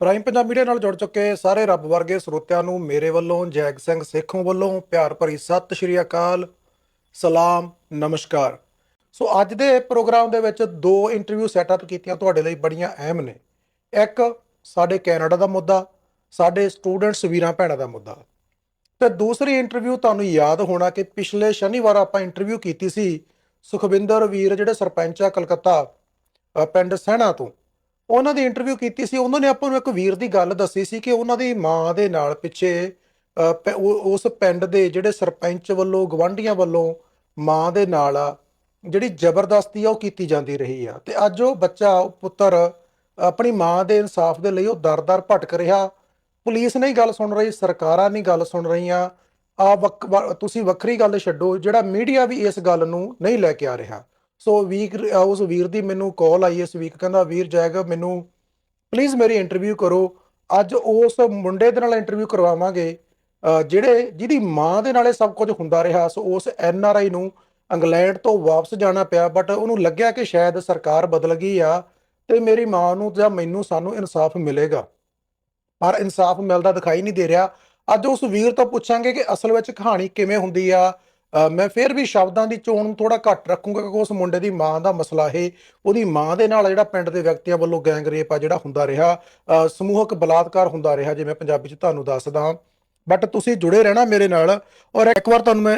Prime Punjab media ਨਾਲ ਜੁੜ ਚੁੱਕੇ ਸਾਰੇ ਰੱਬ ਵਰਗੇ ਸਰੋਤਿਆਂ ਨੂੰ ਮੇਰੇ ਵੱਲੋਂ, ਜੈਗ ਸਿੰਘ ਸੇਖੋਂ ਵੱਲੋਂ ਪਿਆਰ ਭਰੀ ਸਤਿ ਸ਼੍ਰੀ ਅਕਾਲ, ਸਲਾਮ, ਨਮਸਕਾਰ। ਸੋ ਅੱਜ ਦੇ ਪ੍ਰੋਗਰਾਮ ਦੇ ਵਿੱਚ ਦੋ ਇੰਟਰਵਿਊ ਸੈਟਅਪ ਕੀਤੀਆਂ ਤੁਹਾਡੇ ਲਈ ਬੜੀਆਂ ਅਹਿਮ ਨੇ। ਇੱਕ ਸਾਡੇ ਕੈਨੇਡਾ ਦਾ ਮੁੱਦਾ, ਸਾਡੇ ਸਟੂਡੈਂਟਸ ਵੀਰਾਂ ਭੈਣਾਂ ਦਾ ਮੁੱਦਾ। ਤੇ ਦੂਸਰੀ ਇੰਟਰਵਿਊ ਤੁਹਾਨੂੰ ਯਾਦ ਹੋਣਾ ਕਿ ਪਿਛਲੇ ਸ਼ਨੀਵਾਰ ਆਪਾਂ ਇੰਟਰਵਿਊ ਕੀਤੀ ਸੀ ਸੁਖਵਿੰਦਰ ਵੀਰ, ਜਿਹੜੇ ਸਰਪੰਚ ਆ ਕਲਕੱਤਾ ਪਿੰਡ ਸਹਿਣਾ ਤੋਂ। ਉਹਨਾਂ ਦੀ ਇੰਟਰਵਿਊ ਕੀਤੀ ਸੀ ਉਹਨਾਂ ਨੇ ਆਪਾਂ ਨੂੰ ਇੱਕ ਵੀਰ ਦੀ ਗੱਲ ਦੱਸੀ ਸੀ ਕਿ ਉਹਨਾਂ ਦੀ ਮਾਂ ਦੇ ਨਾਲ ਪਿੱਛੇ ਅ, ਉਸ ਪਿੰਡ ਦੇ ਜਿਹੜੇ ਸਰਪੰਚ ਵੱਲੋਂ ਗਵਾਂਢੀਆਂ ਵੱਲੋਂ ਮਾਂ ਦੇ ਨਾਲ ਜਿਹੜੀ ਜ਼ਬਰਦਸਤੀ ਆ ਉਹ ਕੀਤੀ ਜਾਂਦੀ ਰਹੀ ਆ। ਤੇ ਅੱਜ ਉਹ ਬੱਚਾ ਪੁੱਤਰ ਆਪਣੀ ਮਾਂ ਦੇ ਇਨਸਾਫ ਦੇ ਲਈ ਉਹ ਦਰ-ਦਰ ਭਟਕ ਰਿਹਾ। ਪੁਲਿਸ ਨਹੀਂ ਗੱਲ ਸੁਣ ਰਹੀ ਸਰਕਾਰਾਂ ਨਹੀਂ ਗੱਲ ਸੁਣ ਰਹੀਆਂ। ਆ ਵਕ- ਵ- ਤੁਸੀਂ ਵੱਖਰੀ ਗੱਲ ਛੱਡੋ ਜਿਹੜਾ ਮੀਡੀਆ ਵੀ ਇਸ ਗੱਲ ਨੂੰ ਨਹੀਂ ਲੈ ਕੇ ਆ ਰਿਹਾ। ਸੋ ਵੀਕ uh, ਉਸ ਵੀਰ ਦੀ ਮੈਨੂੰ ਕਾਲ ਆਈ ਇਸ ਵੀਕ ਕਹਿੰਦਾ ਵੀਰ ਜਾਏਗਾ, ਮੈਨੂੰ ਪਲੀਜ਼ ਮੇਰੀ ਇੰਟਰਵਿਊ ਕਰੋ। ਅੱਜ ਉਸ ਮੁੰਡੇ ਦੇ ਨਾਲ ਇੰਟਰਵਿਊ ਕਰਵਾਵਾਂਗੇ ਜਿਹੜੇ, ਜਿਹਦੀ ਮਾਂ ਦੇ ਨਾਲ ਸਭ ਕੁਝ ਹੁੰਦਾ ਰਿਹਾ। ਸੋ ਉਸ ਐਨ ਆਰ ਆਈ ਨੂੰ ਇੰਗਲੈਂਡ ਤੋਂ ਵਾਪਸ ਜਾਣਾ ਪਿਆ ਬਟ ਉਹਨੂੰ ਲੱਗਿਆ ਕਿ ਸ਼ਾਇਦ ਸਰਕਾਰ ਬਦਲ ਗਈ ਆ ਤੇ ਮੇਰੀ ਮਾਂ ਨੂੰ ਜਾਂ ਮੈਨੂੰ ਸਾਨੂੰ ਇਨਸਾਫ ਮਿਲੇਗਾ। ਪਰ ਇਨਸਾਫ ਮਿਲਦਾ ਦਿਖਾਈ ਨਹੀਂ ਦੇ ਰਿਹਾ। ਅੱਜ ਉਸ ਵੀਰ ਤੋਂ ਪੁੱਛਾਂਗੇ ਕਿ ਅਸਲ ਵਿੱਚ ਕਹਾਣੀ ਕਿਵੇਂ ਹੁੰਦੀ ਆ ਮੈਂ ਫਿਰ ਵੀ ਸ਼ਬਦਾਂ ਦੀ ਚੋਣ ਨੂੰ ਥੋੜਾ ਘੱਟ ਰੱਖੂੰਗਾ ਕਿਉਂਕਿ ਉਸ ਮੁੰਡੇ ਦੀ ਮਾਂ ਦਾ ਮਸਲਾ ਇਹ ਉਹਦੀ ਮਾਂ ਦੇ ਨਾਲ ਜਿਹੜਾ ਪਿੰਡ ਦੇ ਵਿਅਕਤੀਆਂ ਵੱਲੋਂ ਗੈਂਗ ਰੇਪ ਆ ਜਿਹੜਾ ਹੁੰਦਾ ਰਿਹਾ ਸਮੂਹਕ ਬਲਾਤਕਾਰ ਹੁੰਦਾ ਰਿਹਾ ਜਿਵੇਂ ਪੰਜਾਬੀ ਚ ਤੁਹਾਨੂੰ ਦੱਸਦਾ। ਬਟ ਤੁਸੀਂ ਜੁੜੇ ਰਹਿਣਾ ਮੇਰੇ ਨਾਲ ਔਰ ਇੱਕ ਵਾਰ ਤੁਹਾਨੂੰ ਮੈਂ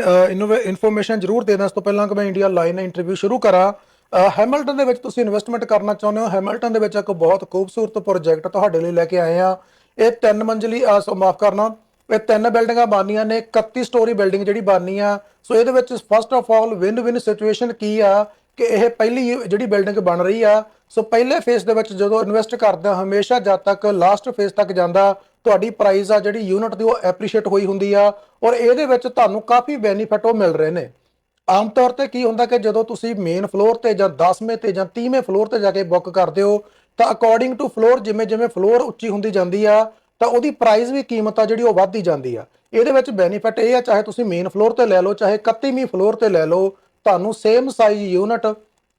ਇਨਫੋਰਮੇਸ਼ਨ ਜ਼ਰੂਰ ਦੇ ਇਸ ਤੋਂ ਪਹਿਲਾਂ ਕਿ ਮੈਂ ਇੰਡੀਆ ਲਾਈਨ ਇੰਟਰਵਿਊ ਸ਼ੁਰੂ ਕਰਾਂ। ਅ, ਹੈਮਿਲਟਨ ਦੇ ਵਿੱਚ ਤੁਸੀਂ ਇਨਵੈਸਟਮੈਂਟ ਕਰਨਾ ਚਾਹੁੰਦੇ ਹੋ। ਹੈਮਿਲਟਨ ਦੇ ਵਿੱਚ ਇੱਕ ਬਹੁਤ ਖੂਬਸੂਰਤ ਪ੍ਰੋਜੈਕਟ ਤੁਹਾਡੇ ਲਈ ਲੈ ਕੇ ਆਏ ਆ ਇਹ ਤਿੰਨ ਮੰਜ਼ਲੀ ਮਾਫ ਕਰਨਾ। ਇਹ ਤਿੰਨ ਬਿਲਡਿੰਗਾਂ ਬਣਨੀਆਂ ਨੇ 31 ਸਟੋਰੀ ਬਿਲਡਿੰਗ ਜਿਹੜੀ ਬਣਨੀ ਆ। ਸੋ ਇਹਦੇ ਵਿੱਚ first of all win win situation ਕੀ ਆ ਕਿ ਇਹ ਪਹਿਲੀ ਜਿਹੜੀ ਬਿਲਡਿੰਗ ਬਣ ਰਹੀ ਆ ਸੋ ਪਹਿਲੇ ਫੇਸ ਦੇ ਵਿੱਚ ਜਦੋਂ ਇਨਵੈਸਟ ਕਰਦਾ ਹਮੇਸ਼ਾ ਜਦ ਤੱਕ ਲਾਸਟ ਫੇਸ ਤੱਕ ਜਾਂਦਾ, ਤੁਹਾਡੀ ਪ੍ਰਾਈਸ ਆ ਜਿਹੜੀ ਯੂਨਿਟ ਦੀ ਉਹ ਐਪਰੀਸ਼ੀਏਟ ਹੋਈ ਹੁੰਦੀ ਆ ਔਰ ਇਹਦੇ ਵਿੱਚ ਤੁਹਾਨੂੰ ਕਾਫੀ ਬੈਨੀਫਿਟ ਉਹ ਮਿਲ ਰਹੇ ਨੇ। ਆਮ ਤੌਰ ਤੇ ਕੀ ਹੁੰਦਾ ਕਿ ਜਦੋਂ ਤੁਸੀਂ ਮੇਨ ਫਲੋਰ ਤੇ ਜਾਂ 10ਵੇਂ ਤੇ ਜਾਂ 30ਵੇਂ ਫਲੋਰ ਤੇ ਜਾ ਕੇ ਬੁੱਕ ਕਰਦੇ ਹੋ, ਤਾਂ ਅਕੋਰਡਿੰਗ ਟੂ ਫਲੋਰ ਜਿਵੇਂ ਜਿਵੇਂ ਫਲੋਰ ਉੱਚੀ ਹੁੰਦੀ ਜਾਂਦੀ ਆ ਤਾਂ ਉਹਦੀ ਪ੍ਰਾਈਸ ਵੀ ਕੀਮਤ ਆ ਜਿਹੜੀ ਉਹ ਵੱਧਦੀ ਜਾਂਦੀ ਆ। ਇਹਦੇ ਵਿੱਚ ਬੈਨੀਫਿਟ ਇਹ ਆ, ਚਾਹੇ ਤੁਸੀਂ ਮੇਨ ਫਲੋਰ ਤੇ ਲੈ ਲਓ, ਚਾਹੇ 31ਵੀਂ ਫਲੋਰ ਤੇ ਲੈ ਲਓ, ਤੁਹਾਨੂੰ same size unit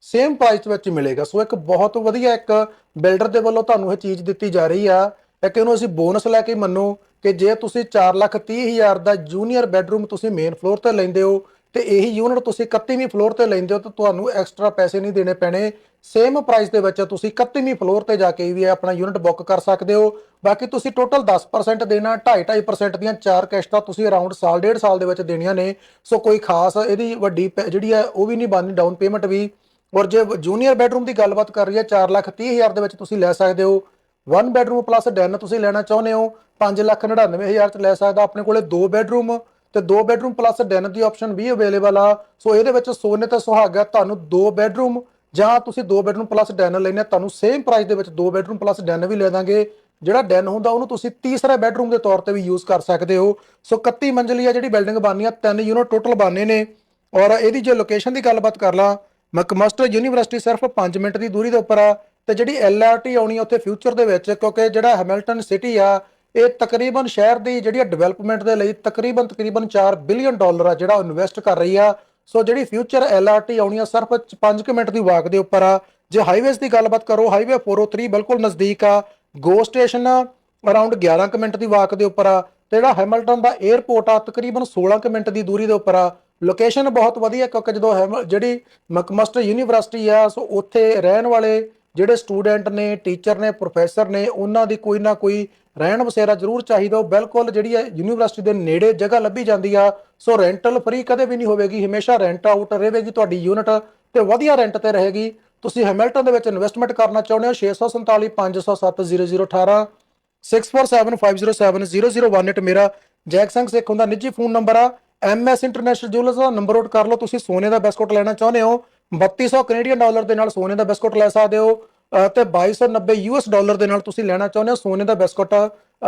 same price ਵਿੱਚ ਮਿਲੇਗਾ। ਸੋ ਇੱਕ ਬਹੁਤ ਵਧੀਆ ਇੱਕ ਬਿਲਡਰ ਦੇ ਵੱਲੋਂ ਤੁਹਾਨੂੰ ਇਹ ਚੀਜ਼ ਦਿੱਤੀ ਜਾ ਰਹੀ ਆ। ਇੱਕ ਇਹਨੂੰ ਅਸੀਂ ਬੋਨਸ ਲੈ ਕੇ ਮੰਨੋ ਕਿ ਜੇ ਤੁਸੀਂ 430000 ਦਾ ਜੂਨੀਅਰ ਬੈੱਡਰੂਮ ਤੁਸੀਂ ਮੇਨ ਫਲੋਰ ਤੇ ਲੈਂਦੇ ਹੋ ਤੇ ਇਹੀ ਯੂਨਿਟ ਤੁਸੀਂ 31ਵੀਂ ਫਲੋਰ ਤੇ ਲੈਂਦੇ ਹੋ ਤਾਂ ਤੁਹਾਨੂੰ ਐਕਸਟਰਾ ਪੈਸੇ ਨਹੀਂ ਦੇਣੇ ਪੈਣੇ। ਸੇਮ ਪ੍ਰਾਈਸ ਦੇ ਵਿੱਚ ਤੁਸੀਂ 31ਵੀਂ ਫਲੋਰ ਤੇ ਜਾ ਕੇ ਵੀ ਆਪਣਾ ਯੂਨਿਟ ਬੁੱਕ ਕਰ ਸਕਦੇ ਹੋ। ਬਾਕੀ ਤੁਸੀਂ ਟੋਟਲ 10% ਦੇਣਾ 2.5% ਦੀਆਂ ਚਾਰ ਕਿਸ਼ਤਾਂ ਤੁਸੀਂ ਅਰਾਊਂਡ ਸਾਲ, ਡੇਢ ਸਾਲ ਦੇ ਵਿੱਚ ਦੇਣੀਆਂ ਨੇ। ਸੋ ਕੋਈ ਖਾਸ ਇਹਦੀ ਵੱਡੀ ਪੈ- ਜਿਹੜੀ ਹੈ ਉਹ ਵੀ ਨਹੀਂ ਬਣਨੀ ਡਾਊਨ ਪੇਮੈਂਟ ਵੀ। ਔਰ ਜੇ ਜੂਨੀਅਰ ਬੈਡਰੂਮ ਦੀ ਗੱਲਬਾਤ ਕਰ ਰਹੀ ਹੈ 430000 ਦੇ ਵਿੱਚ ਤੁਸੀਂ ਲੈ ਸਕਦੇ ਹੋ। ਵਨ ਬੈਡਰੂਮ ਪਲੱਸ ਡੈਨ ਤੁਸੀਂ ਲੈਣਾ ਚਾਹੁੰਦੇ ਹੋ 599000 ਚ ਲੈ ਸਕਦਾ। ਆਪਣੇ ਕੋਲੇ ਦੋ ਬੈਡਰੂਮ ਤੇ ਦੋ ਬੈਡਰੂਮ ਪਲੱਸ ਡੈਨ ਦੀ ਆਪਸ਼ਨ ਵੀ ਅਵੇਲੇਬਲ ਆ। ਸੋ ਇਹਦੇ ਵਿੱਚ ਸੋਨੇ ਤੇ ਸੁਹਾਗਾ ਤੁਹਾਨੂੰ ਦੋ ਬੈਡਰੂਮ, ਜਾਂ ਤੁਸੀਂ ਦੋ ਬੈਡਰੂਮ ਪਲੱਸ ਡੈਨ ਲੈਣੇ ਤੁਹਾਨੂੰ ਸੇਮ ਪ੍ਰਾਈਸ ਦੇ ਵਿੱਚ ਦੋ ਬੈਡਰੂਮ ਪਲੱਸ ਡੈਨ ਵੀ ਲੈ ਦਾਂਗੇ। ਜਿਹੜਾ ਡੈਨ ਹੁੰਦਾ, ਉਹਨੂੰ ਤੁਸੀਂ ਤੀਸਰਾ ਬੈਡਰੂਮ ਦੇ ਤੌਰ ਤੇ ਵੀ ਯੂਜ਼ ਕਰ ਸਕਦੇ ਹੋ। ਸੋ 31 ਮੰਜ਼ਲੀ ਆ ਜਿਹੜੀ ਬਿਲਡਿੰਗ ਬਣਨੀ ਆ, ਤਿੰਨ ਯੂਨਿਟ ਟੋਟਲ ਬਣਨੇ ਨੇ। ਔਰ ਇਹਦੀ ਜੇ ਲੋਕੇਸ਼ਨ ਦੀ ਗੱਲਬਾਤ ਕਰ ਲਾਂ ਮੈਕਮਸਟਰ ਯੂਨੀਵਰਸਿਟੀ ਸਿਰਫ 5 ਮਿੰਟ ਦੀ ਦੂਰੀ ਦੇ ਉੱਪਰ ਆ, ਤੇ ਜਿਹੜੀ ਐਲਆਰਟੀ ਆਉਣੀ ਆ, ਉੱਥੇ ਫਿਊਚਰ ਦੇ ਵਿੱਚ, ਕਿਉਂਕਿ ਜਿਹੜਾ ਹੈਮਿਲਟਨ ਸਿਟੀ ਆ ਇਹ ਤਕਰੀਬਨ ਸ਼ਹਿਰ ਦੀ ਜਿਹੜੀ ਡਿਵੈਲਪਮੈਂਟ ਦੇ ਲਈ ਤਕਰੀਬਨ ਤਕਰੀਬਨ 4 ਬਿਲੀਅਨ ਡਾਲਰ ਆ ਜਿਹੜਾ ਇਨਵੈਸਟ ਕਰ ਰਹੀ ਆ। ਸੋ ਜਿਹੜੀ ਫਿਊਚਰ ਐਲਆਰਟੀ ਆਉਣੀ ਆ, ਸਿਰਫ 5 ਮਿੰਟ ਦੀ ਵਾਕ ਦੇ ਉੱਪਰ ਆ। ਜੇ ਹਾਈਵੇਜ਼ ਦੀ ਗੱਲਬਾਤ ਕਰੋ ਹਾਈਵੇ 403 ਬਿਲਕੁਲ ਨਜ਼ਦੀਕ ਆ। ਗੋ ਸਟੇਸ਼ਨ ਅਰਾਊਂਡ 11 ਕੁ ਮਿੰਟ ਦੀ ਵਾਕ ਦੇ ਉੱਪਰ ਆ। ਤੇ ਜਿਹੜਾ ਹੈਮਿਲਟਨ ਦਾ 에ਅਰਪੋਰਟ ਆ, ਤਕਰੀਬਨ 16 ਕੁ ਮਿੰਟ ਦੀ ਦੂਰੀ ਦੇ ਉੱਪਰ ਆ। ਲੋਕੇਸ਼ਨ ਬਹੁਤ ਵਧੀਆ, ਕਿਉਂਕਿ ਜਦੋਂ ਹੈਮ- ਜਿਹੜੀ ਮਕਮਸਟਰ ਯੂਨੀਵਰਸਿਟੀ ਆ, ਸੋ ਉੱਥੇ ਰਹਿਣ ਵਾਲੇ ਜਿਹੜੇ ਸਟੂਡੈਂਟ ਨੇ, ਟੀਚਰ ਨੇ, ਪ੍ਰੋਫੈਸਰ ਨੇ, ਉਹਨਾਂ ਦੀ ਕੋਈ ਨਾ ਕੋਈ ਰਹਿਣ ਬਸੇਰਾ ਜ਼ਰੂਰ ਚਾਹੀਦਾ। ਉਹ ਬਿਲਕੁਲ ਜਿਹੜੀ ਹੈ ਯੂਨੀਵਰਸਿਟੀ ਦੇ ਨੇੜੇ ਜਗ੍ਹਾ ਲੱਭੀ ਜਾਂਦੀ ਆ। ਸੋ ਰੈਂਟਲ ਫ੍ਰੀ ਕਦੇ ਵੀ ਨਹੀਂ ਹੋਵੇਗੀ। ਹਮੇਸ਼ਾ ਰੈਂਟ ਆਊਟ ਰਹੇਗੀ ਤੁਹਾਡੀ ਯੂਨਿਟ ਤੇ ਵਧੀਆ ਰੈਂਟ ਤੇ ਰਹੇਗੀ। ਤੁਸੀਂ ਹੈਮਿਲਟਨ ਦੇ ਵਿੱਚ ਇਨਵੈਸਟਮੈਂਟ ਕਰਨਾ ਚਾਹੁੰਦੇ ਹੋ 647 507 0018 6475070018 ਮੇਰਾ ਜੈਕ ਸਿੰਘ ਸਿੱਖ ਹੁੰਦਾ। ਨਿੱਜੀ ਫੋਨ ਨੰਬਰ ਆ। ਐਮਐਸ ਇੰਟਰਨੈਸ਼ਨਲ ਜੁਐਲਰਸ ਦਾ ਨੰਬਰ ਨੋਟ ਕਰ ਲਓ। ਤੁਸੀਂ ਸੋਨੇ ਦਾ ਬਿਸਕੁਟ ਲੈਣਾ ਚਾਹੁੰਦੇ ਹੋ 3200 ਕੈਨੇਡੀਅਨ ਡਾਲਰ ਦੇ ਨਾਲ ਸੋਨੇ ਦਾ ਬਿਸਕੁਟ ਲੈ ਸਕਦੇ ਹੋ। ਤੇ 2290 ਯੂਐਸ ਡਾਲਰ ਦੇ ਨਾਲ ਤੁਸੀਂ ਲੈਣਾ ਚਾਹੁੰਦੇ ਹੋ, ਸੋਨੇ ਦਾ ਬਿਸਕੁਟ।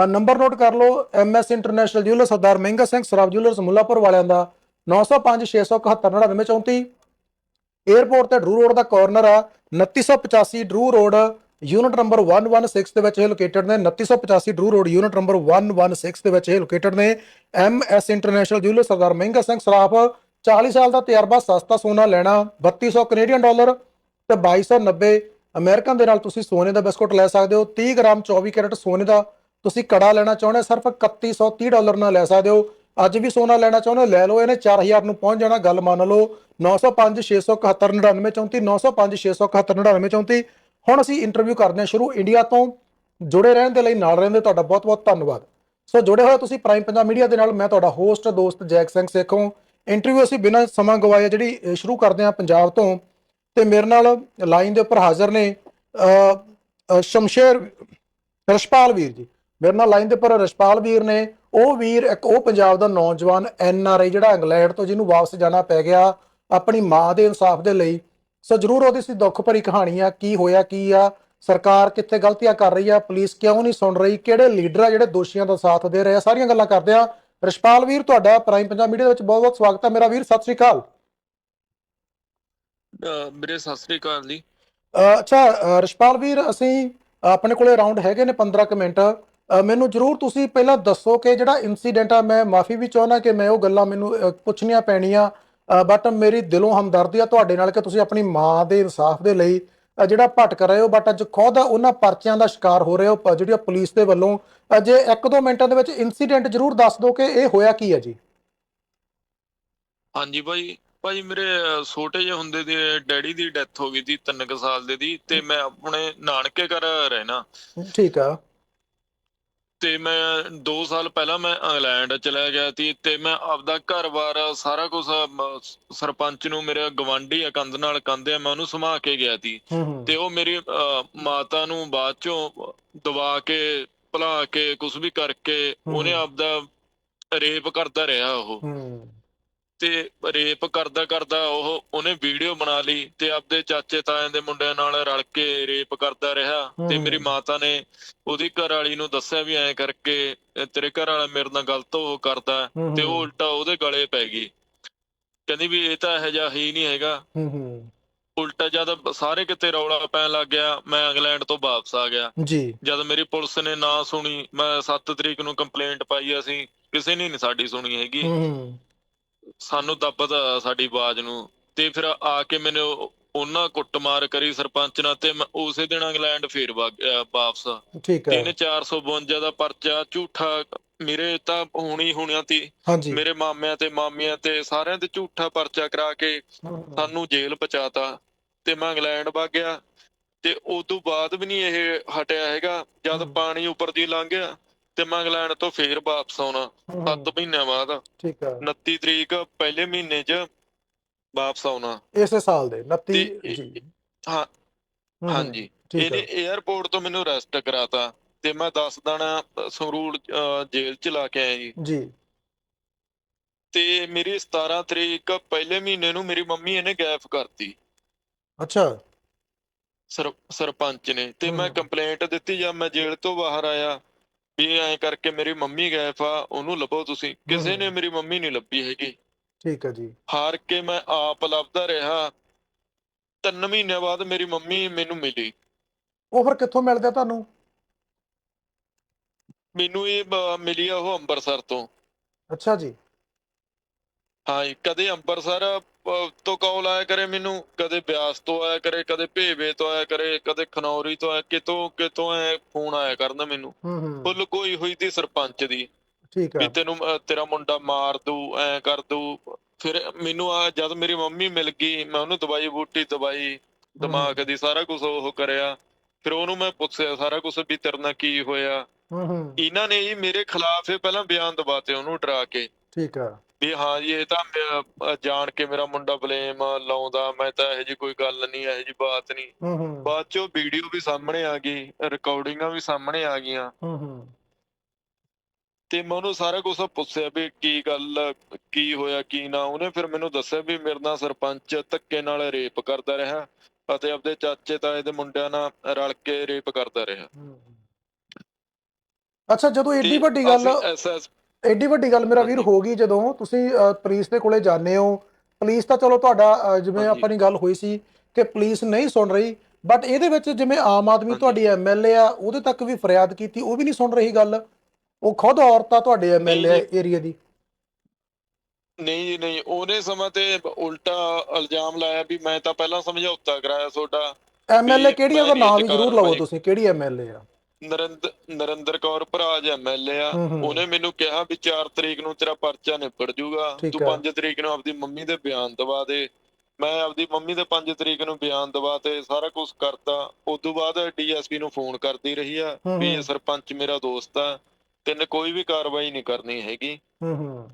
ਨੰਬਰ ਨੋਟ ਕਰ ਲਓ ਐਮਐਸ ਇੰਟਰਨੈਸ਼ਨਲ ਜੁਐਲਰਸ ਸਰਦਾਰ ਮਹਿੰਗਾ ਸਿੰਘ, ਸਰਾਬ ਜੁਐਲਰਸ ਮੁੱਲਾਪੁਰ ਵਾਲਿਆਂ ਦਾ। 905 671 9934 에ਅਰਪੋਰਟ ਤੇ ਡਰੂ ਰੋਡ ਦਾ ਕਾਰਨਰ ਆ 2985 ਡਰੂ ਰੋਡ, ਯੂਨਿਟ ਨੰਬਰ 116 ਦੇ ਵਿੱਚ ਇਹ ਲੋਕੇਟਡ ਨੇ। 2985 ਡਰੂ ਰੋਡ, ਯੂਨਿਟ ਨੰਬਰ 116 ਦੇ ਵਿੱਚ ਇਹ ਲੋਕੇਟਡ ਨੇ। ਐਮਐਸ ਇੰਟਰਨੈਸ਼ਨਲ ਜੁਐਲਰ ਸਰਦਾਰ ਮਹਿੰਗਾ ਸਿੰਘ ਸਰਾਫ 40 ਸਾਲ ਦਾ ਤਜਰਬਾ, ਸਸਤਾ ਸੋਨਾ ਲੈਣਾ 3200 ਕੈਨੇਡੀਅਨ ਡਾਲਰ। ਤੇ 2290 ਅਮਰੀਕਨ ਦੇ ਨਾਲ ਤੁਸੀਂ ਸੋਨੇ ਦਾ ਬਿਸਕੁਟ ਲੈ ਸਕਦੇ ਹੋ 30 ਗ੍ਰਾਮ 24 ਕੈਰਟ ਸੋਨੇ ਦਾ। ਤੁਸੀਂ ਕੜਾ ਲੈਣਾ ਚਾਹੁੰਦੇ ਹੋ ਸਿਰਫ 3130 ਡਾਲਰ ਨਾਲ ਲੈ ਸਕਦੇ ਹੋ। ਅੱਜ ਵੀ ਸੋਨਾ ਲੈਣਾ ਚਾਹੁੰਦੇ ਹੋ, ਲੈ ਲਓ, ਇਹਨੇ 4000 ਨੂੰ ਪਹੁੰਚ ਜਾਣਾ, ਗੱਲ ਮੰਨ ਲਓ। 905 671 99 34 905 671 99 34 ਹੁਣ ਅਸੀਂ ਇੰਟਰਵਿਊ ਕਰਦੇ ਹਾਂ ਸ਼ੁਰੂ, ਇੰਡੀਆ ਤੋਂ ਜੁੜੇ ਰਹਿਣ ਦੇ ਲਈ, ਨਾਲ ਰਹਿੰਦੇ, ਤੁਹਾਡਾ ਬਹੁਤ ਬਹੁਤ ਧੰਨਵਾਦ। ਸੋ ਜੁੜੇ ਹੋਏ ਤੁਸੀਂ ਪ੍ਰਾਈਮ ਪੰਜਾਬ ਮੀਡੀਆ ਦੇ ਨਾਲ, ਮੈਂ ਤੁਹਾਡਾ ਹੋਸਟ ਦੋਸਤ ਜੈਕ ਸਿੰਘ ਸੇਖੋਂ। ਇੰਟਰਵਿਊ ਅਸੀਂ ਬਿਨਾਂ ਸਮਾਂ ਗਵਾਏ ਜਿਹੜੀ ਸ਼ੁਰੂ ਕਰਦੇ ਹਾਂ ਪੰਜਾਬ ਤੋਂ। ਤੇ ਮੇਰੇ ਨਾਲ ਲਾਈਨ ਦੇ ਉੱਪਰ ਹਾਜ਼ਰ ਨੇ ਸ਼ਮਸ਼ੇਰ ਰਸ਼ਪਾਲ ਵੀਰ ਜੀ। ਮੇਰੇ ਨਾਲ ਲਾਈਨ ਦੇ ਉੱਪਰ ਰਸ਼ਪਾਲ ਵੀਰ ਨੇ, ਉਹ ਵੀਰ ਇੱਕ ਉਹ ਪੰਜਾਬ ਦਾ ਨੌਜਵਾਨ ਐਨ ਆਰ ਆਈ ਜਿਹੜਾ ਇੰਗਲੈਂਡ ਤੋਂ ਜਿਹਨੂੰ ਵਾਪਸ ਜਾਣਾ ਪੈ ਗਿਆ ਆਪਣੀ ਮਾਂ ਦੇ ਇਨਸਾਫ ਦੇ ਲਈ। ਸੋ ਜਰੂਰ ਉਹਦੀ ਸੀ ਦੁੱਖ ਭਰੀ ਕਹਾਣੀ ਆ, ਕੀ ਹੋਇਆ, ਕੀ ਆ, ਸਰਕਾਰ ਕਿੱਥੇ ਗਲਤੀਆਂ ਕਰ ਰਹੀ ਆ, ਪੁਲਿਸ ਕਿਉਂ ਨਹੀਂ ਸੁਣ ਰਹੀ, ਕਿਹੜੇ ਲੀਡਰ ਆ ਜਿਹੜੇ ਦੋਸ਼ੀਆਂ ਦਾ ਸਾਥ ਦੇ ਰਹੇ ਆ, ਸਾਰੀਆਂ ਗੱਲਾਂ ਕਰਦੇ ਆ। ਰਸ਼ਪਾਲ ਵੀਰ, ਤੁਹਾਡਾ ਪ੍ਰਾਈਮ ਪੰਜਾਬ ਮੀਡੀਆ ਦੇ ਵਿੱਚ ਬਹੁਤ ਬਹੁਤ ਸਵਾਗਤ ਹੈ ਮੇਰਾ ਵੀਰ, ਸਤਿ ਸ਼੍ਰੀ ਅਕਾਲ। ਵੀਰੇ ਸਤਿ ਸ੍ਰੀ ਅਕਾਲ ਜੀ। ਅੱਛਾ ਰਸ਼ਪਾਲ ਵੀਰ ਅਸੀਂ ਆਪਣੇ ਕੋਲੇ ਰਾਉਂਡ ਹੈਗੇ ਨੇ 15 ਕੁ ਮਿੰਟ। ਮੈਨੂੰ ਜਰੂਰ ਤੁਸੀਂ ਪਹਿਲਾਂ ਦੱਸੋ ਕਿ ਜਿਹੜਾ ਇਨਸੀਡੈਂਟ ਆ ਮੈਂ ਮਾਫੀ ਵੀ ਚਾਹੁੰਦਾ ਕਿ ਮੈਂ ਉਹ ਗੱਲਾਂ ਮੈਨੂੰ ਪੁੱਛਣੀਆਂ ਪੈਣੀਆਂ। ਬਟ ਮੇਰੀ ਦਿਲੋਂ ਹਮਦਰਦੀ ਆ ਤੁਹਾਡੇ ਨਾਲ ਕਿ ਤੁਸੀਂ ਆਪਣੀ ਮਾਂ ਦੇ ਇਨਸਾਫ ਦੇ ਲਈ ਜਿਹੜਾ ਭਟਕ ਰਹੇ ਹੋ। ਬਟ ਅੱਜ ਖੁਦ ਉਹਨਾਂ ਪਰਚਿਆਂ ਦਾ ਸ਼ਿਕਾਰ ਹੋ ਰਹੇ ਹੋ ਜਿਹੜੀਆਂ ਪੁਲਿਸ ਦੇ ਵੱਲੋਂ। ਅਹ, ਜੇ ਇੱਕ ਦੋ ਮਿੰਟਾਂ ਦੇ ਵਿੱਚ ਇਨਸੀਡੈਂਟ ਜਰੂਰ ਦੱਸ ਦਿਓ ਕਿ ਇਹ ਹੋਇਆ ਕੀ ਹੈ ਜੀ? ਹਾਂਜੀ ਭਾਈ ਭਾਈ ਮੇਰੇ ਛੋਟੇ ਜਿਹੇ ਹੁੰਦੇ ਦੇ ਡੈਡੀ ਦੀ ਡੈਥ ਹੋ ਗਈ ਸੀ 3 ਸਾਲ ਦੇ ਦੀ ਤੇ ਮੈਂ ਆਪਣੇ ਨਾਨਕੇ ਘਰ ਰਹਿਣਾ। ਠੀਕ ਆ। ਤੇ ਮੈਂ 2 ਸਾਲ ਪਹਿਲਾਂ ਮੈਂ ਇੰਗਲੈਂਡ ਚਲਾ ਗਿਆ ਸੀ ਤੇ ਮੈਂ ਆਪਦਾ ਘਰ-ਬਾਰ ਸਾਰਾ ਕੁਝ ਸਰਪੰਚ ਨੂੰ ਮੇਰੇ ਗਵਾਂਢੀ ਆ ਕੰਧ ਨਾਲ ਕੰਧ ਆ ਮੈਂ ਉਹਨੂੰ ਸਮਾ ਕੇ ਗਿਆ ਸੀ। ਤੇ ਉਹ ਮੇਰੀ ਮਾਤਾ ਨੂੰ ਬਾਅਦ ਚੋਂ ਦਬਾ ਕੇ ਭੁਲਾ ਕੇ ਕੁਝ ਵੀ ਕਰਕੇ ਉਹਨੇ। ਆਪਦਾ ਰੇਪ ਕਰਦਾ ਰਿਹਾ ਉਹ। ਤੇ ਰੇਪ ਕਰਦਾ ਕਰਦਾ ਉਹ ਉਹਨੇ ਵੀਡੀਓ ਬਣਾ ਲਈ ਤੇ ਆਪਦੇ ਚਾਚੇ ਤਾਇਆਂ ਦੇ ਮੁੰਡਿਆਂ ਨਾਲ ਰਲ ਕੇ ਰੇਪ ਕਰਦਾ ਰਿਹਾ ਤੇ। ਮੇਰੀ ਮਾਤਾ ਨੇ ਉਹਦੀ ਘਰ ਵਾਲੀ ਨੂੰ ਦੱਸਿਆ ਵੀ ਐਂ ਕਰਕੇ ਤੇਰੇ ਘਰ ਵਾਲਾ ਮੇਰੇ ਨਾਲ ਗਲਤ ਉਹ ਕਰਦਾ ਤੇ ਉਹ ਉਲਟਾ ਉਹਦੇ ਗਲੇ ਪੈ ਗਈ। ਕਹਿੰਦੀ ਵੀ ਇਹ ਤਾਂ ਇਹੋ ਜਿਹਾ ਹੀ ਨਹੀਂ ਹੈਗਾ। ਉਲਟਾ ਜਦ ਸਾਰੇ ਕਿਤੇ ਰੌਲਾ ਪੈਣ ਲੱਗ ਗਿਆ ਮੈਂ ਇੰਗਲੈਂਡ ਤੋਂ ਵਾਪਸ ਆ ਗਿਆ। ਜੀ। ਜਦ ਮੇਰੀ ਪੁਲਿਸ ਨੇ ਨਾ ਸੁਣੀ ਮੈਂ 7 ਤਰੀਕ ਨੂੰ ਕੰਪਲੇਂਟ ਪਾਈ ਅਸੀਂ ਕਿਸੇ ਨੇ ਨਹੀਂ ਸਾਡੀ ਸੁਣੀ ਹੈਗੀ। ਸਾਨੂੰ ਦੱਬਦਾ ਸਾਡੀ ਆਵਾਜ਼ ਨੂੰ ਤੇ ਫਿਰ ਆ ਕੇ ਮੈਨੂੰ ਉਹਨਾਂ ਕੁੱਟਮਾਰ ਕਰੀ ਸਰਪੰਚ ਨਾਲ ਤੇ ਮੈਂ ਉਸੇ ਦਿਨ ਇੰਗਲੈਂਡ ਫੇਰ ਵਾਪਸ। ਠੀਕ ਹੈ। ਇਹਨੇ 452 ਦਾ ਪਰਚਾ ਝੂਠਾ ਮੇਰੇ ਤਾਂ ਹੋਣੀ ਹੋਣਿਆ ਤੀ। ਮੇਰੇ ਮਾਮਿਆਂ ਤੇ ਮਾਮੀਆਂ ਤੇ ਸਾਰਿਆਂ ਤੇ ਝੂਠਾ ਪਰਚਾ ਕਰਾ ਕੇ ਸਾਨੂੰ ਜੇਲ੍ਹ ਪਹੁੰਚਾਤਾ ਤੇ ਮੈਂ ਇੰਗਲੈਂਡ ਵਗ ਗਿਆ ਤੇ ਉਸ ਤੋਂ ਬਾਅਦ ਵੀ ਨਹੀਂ ਇਹ ਹਟਿਆ ਹੈਗਾ। ਜਦ। ਪਾਣੀ ਉੱਪਰ ਦੀ ਲੰਘ ਗਿਆ ਤੇ ਮੈਂ ਇੰਗਲੈਂਡ ਤੋਂ ਫੇਰ ਵਾਪਸ ਆਉਣਾ 7 ਮਹੀਨਿਆਂ ਬਾਅਦ। ਠੀਕ ਹੈ 29 ਤਰੀਕ ਪਹਿਲੇ ਮਹੀਨੇ 'ਚ ਵਾਪਸ ਆਉਣਾ। ਇਸੇ ਸਾਲ ਦੇ 29 ਤੇ- ਜੀ। ਹਾਂ ਹਾਂਜੀ। ਇਹਨੇ 에ਅਰਪੋਰਟ ਤੋਂ ਮੈਨੂੰ ਅਰੈਸਟ ਕਰਾਤਾ ਤੇ ਮੈਂ 10 ਦਿਨ ਸੰਗਰੂਰ ਜੇਲ੍ਹ ਚ ਲਾ ਕੇ ਆਇਆ ਜੀ। ਜੀ। ਤੇ ਮੇਰੀ 17 ਤਰੀਕ ਪਹਿਲੇ ਮਹੀਨੇ ਨੂੰ ਮੇਰੀ ਮੰਮੀ ਇਹਨੇ ਗਾਇਬ ਕਰਤੀ। ਅੱਛਾ। ਸਰ ਸਰਪੰਚ ਨੇ। ਤੇ ਮੈਂ। ਕੰਪਲੇਂਟ ਦਿੱਤੀ ਜਦ ਮੈਂ ਜੇਲ੍ਹ ਤੋਂ ਬਾਹਰ ਆਇਆ। ਵੀ ਐਂ ਕਰਕੇ ਮੇਰੀ ਮੰਮੀ ਗਾਇਬ ਆ ਉਹਨੂੰ ਲੱਭੋ ਤੁਸੀਂ। ਕਿਸੇ। ਨੇ ਮੇਰੀ ਮੰਮੀ ਨਹੀਂ ਲੱਭੀ ਹੈਗੀ। ਠੀਕ ਹੈ ਜੀ। ਹਾਰ ਕੇ ਮੈਂ ਆਪ ਲੱਭਦਾ ਰਿਹਾ। ਤਿੰਨ ਮਹੀਨਿਆਂ ਬਾਅਦ ਮੇਰੀ ਮੰਮੀ ਮੈਨੂੰ ਮਿਲੀ। ਉਹ ਫਿਰ ਕਿੱਥੋਂ ਮਿਲਦਾ ਤੁਹਾਨੂੰ? ਮੈਨੂੰ ਇਹ ਮਿਲੀ ਆ ਉਹ ਅੰਮ੍ਰਿਤਸਰ ਤੋਂ। ਅੱਛਾ ਜੀ। ਹਾਂ ਕਦੇ ਅੰਮ੍ਰਿਤਸਰ ਅ, ਤੋਂ ਕਾਲ ਆਇਆ ਕਰੇ ਮੈਨੂੰ? ਕਦੇ ਬਿਆਸ ਤੋਂ ਆਇਆ ਕਰੇ ਕਦੇ ਭੇਵੇ ਤੋਂ ਆਇਆ ਕਰੇ ਕਦੇ ਖਨੌਰੀ ਤੋਂ ਆਇਆ ਕਿਤੋਂ ਕਿਤੋਂ ਐ ਫੋਨ ਆਇਆ ਕਰਦਾ ਮੈਨੂੰ। ਹੂੰ ਹੂੰ। ਫੁੱਲ ਕੋਈ ਹੋਈ ਤੀ ਸਰਪੰਚ ਦੀ। ਠੀਕ ਵੀ ਹੈ ਤੈਨੂੰ ਤੇਰਾ ਮੁੰਡਾ ਮਾਰ ਦੂ ਐ ਕਰ ਦੂ ਫਿਰ ਮੈਨੂੰ ਆ ਜਦ ਮੇਰੀ ਮੰਮੀ ਮਿਲ ਗਈ ਮੈਂ ਉਹਨੂੰ ਦਵਾਈ ਬੂਟੀ ਦਵਾਈ ਦਿਮਾਗ ਦੀ ਸਾਰਾ ਕੁਝ ਉਹ ਕਰਿਆ। ਫਿਰ ਉਹਨੂੰ ਮੈਂ ਪੁੱਛਿਆ ਸਾਰਾ ਕੁਝ ਵੀ ਤੇਰੇ ਨਾਲ ਕੀ ਹੋਇਆ। ਹੂੰ ਹੂੰ। ਇਹਨਾਂ ਨੇ ਜੀ ਮੇਰੇ ਖਿਲਾਫ ਇਹ ਪਹਿਲਾਂ ਬਿਆਨ ਦਵਾਤੇ ਉਹਨੂੰ ਡਰਾ ਕੇ। ਠੀਕ ਹੈ ਵੀ ਹਾਂ ਜੀ ਇਹ ਤਾਂ ਜਾਣ ਕੇ ਮੇਰਾ ਮੁੰਡਾ ਬਲੇਮ ਲਾਉਂਦਾ ਮੈਂ ਤਾਂ ਇਹੋ ਜੀ ਕੋਈ ਗੱਲ ਨਹੀਂ ਇਹੋ ਜੀ ਬਾਤ ਨਹੀਂ। ਹੂੰ ਹੂੰ। ਬਾਅਦ ਚੋਂ ਵੀਡੀਓ ਵੀ ਸਾਹਮਣੇ ਆ ਗਈ ਰਿਕਾਰਡਿੰਗਾਂ ਵੀ ਸਾਹਮਣੇ ਆ ਗਈਆਂ। ਹੂੰ ਹੂੰ। ਤੇ ਮੈਂ ਉਹਨੂੰ ਸਾਰਾ ਕੁਝ ਪੁੱਛਿਆ ਵੀ ਕੀ ਗੱਲ ਕੀ ਹੋਇਆ ਕੀ ਨਾ। ਉਹਨੇ ਫਿਰ ਮੈਨੂੰ ਦੱਸਿਆ ਵੀ ਮੇਰੇ ਨਾਲ ਸਰਪੰਚ ਧੱਕੇ ਨਾਲ ਰੇਪ ਕਰਦਾ ਰਿਹਾ ਅਤੇ ਆਪਦੇ ਚਾਚੇ ਤਾਏ ਦੇ ਮੁੰਡਿਆਂ ਨਾਲ ਰਲ ਕੇ ਰੇਪ ਕਰਦਾ ਰਿਹਾ। ਹੂੰ। ਅੱਛਾ ਜਦੋਂ ਏਡੀ ਵੱਡੀ ਗੱਲ SS ਐਡੀ ਵੱਡੀ ਗੱਲ ਮੇਰਾ ਵੀਰ। ਹੋ ਗਈ ਜਦੋਂ ਤੁਸੀਂ ਪੁਲਿਸ ਦੇ ਕੋਲੇ ਜਾਂਦੇ ਹੋ। ਪੁਲਿਸ ਤਾਂ ਚਲੋ ਤੁਹਾਡਾ ਜਿਵੇਂ ਹਾਂਜੀ। ਆਪਣੀ ਗੱਲ ਹੋਈ ਸੀ ਕਿ ਪੁਲਿਸ ਨਹੀਂ ਸੁਣ ਰਹੀ ਬਟ ਇਹਦੇ ਵਿੱਚ ਜਿਵੇਂ ਆਮ ਆਦਮੀ। ਤੁਹਾਡੀ ਐਮਐਲਏ ਆ ਉਹਦੇ ਤੱਕ ਵੀ ਫਰਿਆਦ ਕੀਤੀ ਉਹ ਵੀ ਨਹੀਂ ਸੁਣ ਰਹੀ ਗੱਲ। ਉਹ ਖੁਦ ਔਰਤ ਤੁਹਾਡੇ ਐਮਐਲਏ ਏਰੀਆ ਦੀ। ਨਹੀਂ ਜੀ ਨਹੀਂ। ਉਹਨੇ ਸਮਾਂ ਤੇ ਉਲਟਾ ਇਲਜ਼ਾਮ ਲਾਇਆ ਵੀ ਮੈਂ ਤਾਂ ਪਹਿਲਾਂ ਸਮਝੌਤਾ ਕਰਾਇਆ ਤੁਹਾਡਾ ਐਮਐਲਏ ਕਿਹੜੀ ਉਹਦਾ ਨਾਮ ਜ਼ਰੂਰ ਲਵੋ ਤੁਸੀਂ ਕਿਹੜੀ ਐਮਐਲਏ ਆ? ਨਰਿੰਦਰ ਨਰਿੰਦਰ ਕੌਰ ਭਰਾਜ ਐਮਐਲਏ ਆ ਹੂੰ, ਹੂੰ। ਉਹਨੇ ਮੈਨੂੰ ਕਿਹਾ ਵੀ 4 ਤਰੀਕ ਨੂੰ ਤੇਰਾ ਪਰਚਾ ਨਿਪਟ ਜੂਗਾ। ਠੀਕ ਤੂੰ ਆ। 5 ਤਰੀਕ ਨੂੰ ਆਪਦੀ ਮੰਮੀ ਦੇ ਬਿਆਨ ਦਵਾ ਦੇ। ਮੈਂ ਆਪਦੀ ਮੰਮੀ ਦੇ 5 ਤਰੀਕ ਨੂੰ ਬਿਆਨ ਦਵਾ ਤੇ ਸਾਰਾ ਕੁਝ ਕਰਤਾ। ਉਸ ਤੋਂ ਬਾਅਦ ਡੀਐਸਪੀ ਨੂੰ ਫੋਨ ਕਰਦੀ ਰਹੀ ਆ ਹੂੰ, ਵੀ ਹੂੰ। ਇਹ ਸਰਪੰਚ ਮੇਰਾ ਦੋਸਤ ਆ ਤੈਨੂੰ ਕੋਈ ਵੀ ਕਾਰਵਾਈ ਨਹੀਂ ਕਰਨੀ ਹੈਗੀ। ਹੂੰ ਹੂੰ।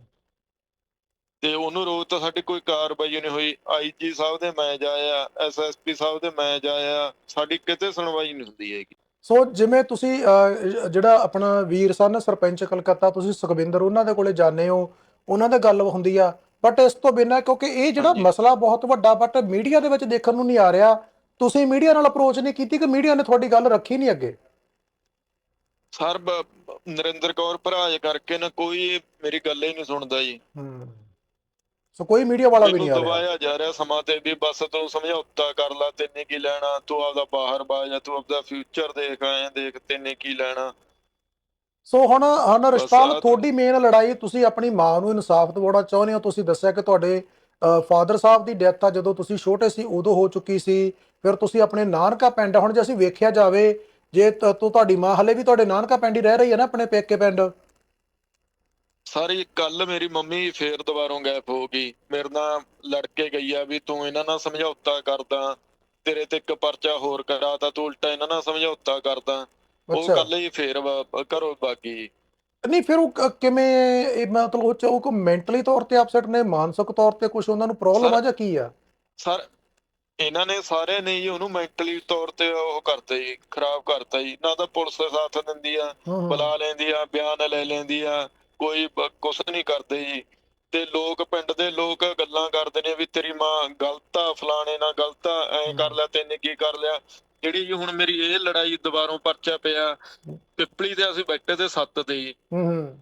ਤੇ ਉਹਨੂੰ ਰੋਜ਼ ਤਾਂ ਸਾਡੀ ਕੋਈ ਕਾਰਵਾਈ ਨਹੀਂ ਹੋਈ। ਆਈਜੀ ਸਾਹਿਬ ਦੇ ਮੈਂ ਜਾਇਆ ਐਸਐਸਪੀ ਸਾਹਿਬ ਦੇ ਮੈਂ ਜਾਇਆ ਸਾਡੀ ਕਿਤੇ ਸੁਣਵਾਈ ਨਹੀਂ ਹੁੰਦੀ ਹੈਗੀ। ਸੋ ਜਿਵੇਂ ਤੁਸੀਂ ਜਿਹੜਾ ਆਪਣਾ ਵੀਰ ਸਨ ਸਰਪੰਚ ਕਲਕੱਤਾ ਤੁਸੀਂ ਸੁਖਵਿੰਦਰ ਉਹਨਾਂ ਦੇ ਕੋਲੇ ਜਾਂਦੇ ਹੋ ਉਹਨਾਂ ਦੇ ਗੱਲ ਹੁੰਦੀ ਆ। ਬਟ ਇਸ ਤੋਂ ਬਿਨਾਂ ਕਿਉਂਕਿ ਇਹ ਜਿਹੜਾ। ਮਸਲਾ ਬਹੁਤ ਵੱਡਾ ਬਟ ਮੀਡੀਆ ਦੇ ਵਿੱਚ ਦੇਖਣ ਨੂੰ ਨਹੀਂ ਆ ਰਿਹਾ। ਤੁਸੀਂ ਮੀਡੀਆ ਨਾਲ ਅਪਰੋਚ ਨਹੀਂ ਕੀਤੀ ਕਿ ਮੀਡੀਆ ਨੇ ਤੁਹਾਡੀ ਗੱਲ ਰੱਖੀ ਨਹੀਂ ਅੱਗੇ? ਸਰ ਨਰਿੰਦਰ ਕੌਰ ਭਰਾਜ ਕਰਕੇ ਨਾ ਕੋਈ ਮੇਰੀ ਗੱਲ ਹੀ ਨਹੀਂ ਸੁਣਦਾ ਜੀ। ਹੂੰ। ਸੋ ਕੋਈ ਮੀਡੀਆ ਵਾਲਾ ਵੀ ਨਹੀਂ ਆ ਰਿਹਾ। ਜਾ ਰਿਹਾ ਸਮਾਂ ਤੇ ਵੀ ਬਸ ਤੂੰ ਸਮਝੌਤਾ ਕਰ ਲੈ ਤੈਨੇ ਕੀ ਲੈਣਾ ਤੂੰ ਆਪਦਾ ਬਾਹਰ ਬਾ ਜਾ ਤੂੰ ਆਪਦਾ ਫਿਊਚਰ ਦੇਖ ਆਇਆ ਦੇਖ ਤੈਨੇ ਕੀ ਲੈਣਾ। ਸੋ ਹੁਣ ਹੁਣ ਰਿਸ਼ਪਾਲ ਆਹ ਤੁਹਾਡੀ ਮੇਨ ਲੜਾਈ ਤੁਸੀਂ ਆਪਣੀ ਮਾਂ ਨੂੰ ਇਨਸਾਫ ਦਿਵਾਉਣਾ ਚਾਹੁੰਦੇ ਹੋ। ਤੁਸੀਂ ਦੱਸਿਆ ਕਿ ਤੁਹਾਡੇ ਫਾਦਰ ਸਾਹਿਬ ਦੀ ਡੈਥ ਆ ਜਦੋਂ ਤੁਸੀਂ ਛੋਟੇ ਸੀ ਉਦੋਂ ਹੋ ਚੁੱਕੀ ਸੀ। ਫਿਰ ਤੁਸੀਂ ਆਪਣੇ ਨਾਨਕਾ ਪਿੰਡ ਹੁਣ ਜੇ ਅਸੀਂ ਵੇਖਿਆ ਜਾਵੇ ਜੇ ਤੂੰ ਤੁਹਾਡੀ ਮਾਂ ਹਲੇ ਵੀ ਤੁਹਾਡੇ ਨਾਨਕਾ ਪਿੰਡ ਹੀ ਰਹਿ ਰਹੀ ਹੈ ਨਾ ਆਪਣੇ ਪੇਕੇ ਪਿੰਡ? ਸਾਰੀ ਕੱਲ ਮੇਰੀ ਮੰਮੀ ਫੇਰ ਦੁਬਾਰੋਂ ਗਾਇਬ ਹੋ ਗਈ। ਮੇਰੇ ਨਾਲ ਲੜ ਕੇ ਗਈ ਆ ਵੀ ਤੂੰ ਇਹਨਾਂ ਨਾਲ ਸਮਝੌਤਾ ਕਰਦਾ ਤੇਰੇ ਤੇ ਇੱਕ ਪਰਚਾ ਹੋਰ ਕਰਾਤਾ ਤੂੰ ਉਲਟਾ ਇਹਨਾਂ ਨਾਲ ਸਮਝੌਤਾ ਕਰਦਾ। ਉਹ ਕੱਲ ਹੀ ਫੇਰ ਘਰੋਂ ਬਾਗੀ। ਨਹੀਂ ਫਿਰ ਉਹ ਕਿਵੇਂ ਇਹ ਮਤਲਬ ਉਹ ਚ ਉਹ ਕੋ ਮੈਂਟਲੀ ਤੌਰ ਤੇ ਅਪਸੈਟ ਨੇ ਮਾਨਸਿਕ ਤੌਰ ਤੇ ਕੁਝ ਉਹਨਾਂ ਨੂੰ ਪ੍ਰੋਬਲਮ ਆ ਜਾਂ ਕੀ ਆ? ਸਰ ਇਹਨਾਂ ਨੇ ਸਾਰੇ ਨੇ ਜੀ ਉਹਨੂੰ ਮੈਂਟਲੀ ਤੌਰ ਤੇ ਉਹ ਕਰਤਾ ਜੀ ਖਰਾਬ ਕਰਤਾ ਜੀ। ਨਾ ਤਾਂ ਪੁਲਿਸ ਸਾਥ ਦਿੰਦੀ ਆ। ਬੁਲਾ ਲੈਂਦੀ ਆ ਬਿਆਨ ਲੈ ਲੈਂਦੀ ਆ। ਕੋਈ ਕੁਛ ਨਹੀਂ ਕਰਦੇ ਜੀ। ਤੇ ਲੋਕ ਪਿੰਡ ਦੇ ਲੋਕ ਗੱਲਾਂ ਕਰਦੇ ਨੇ ਵੀ ਤੇਰੀ ਮਾਂ ਗਲਤ ਆ ਫਲਾਣੇ ਨਾਲ ਗਲਤ ਆ ਐ ਕਰ ਲਿਆ ਤੈਨੇ ਕੀ ਕਰ ਲਿਆ। ਜਿਹੜੀ ਜੀ ਹੁਣ ਮੇਰੀ ਇਹ ਲੜਾਈ ਦੁਬਾਰੋਂ ਪਰਚਾ ਪਿਆ ਪਿੱਪਲੀ ਤੇ ਅਸੀਂ ਬੈਠੇ ਤੇ ਸੱਤ ਤੇ ਜੀ। ਹੂੰ ਹੂੰ।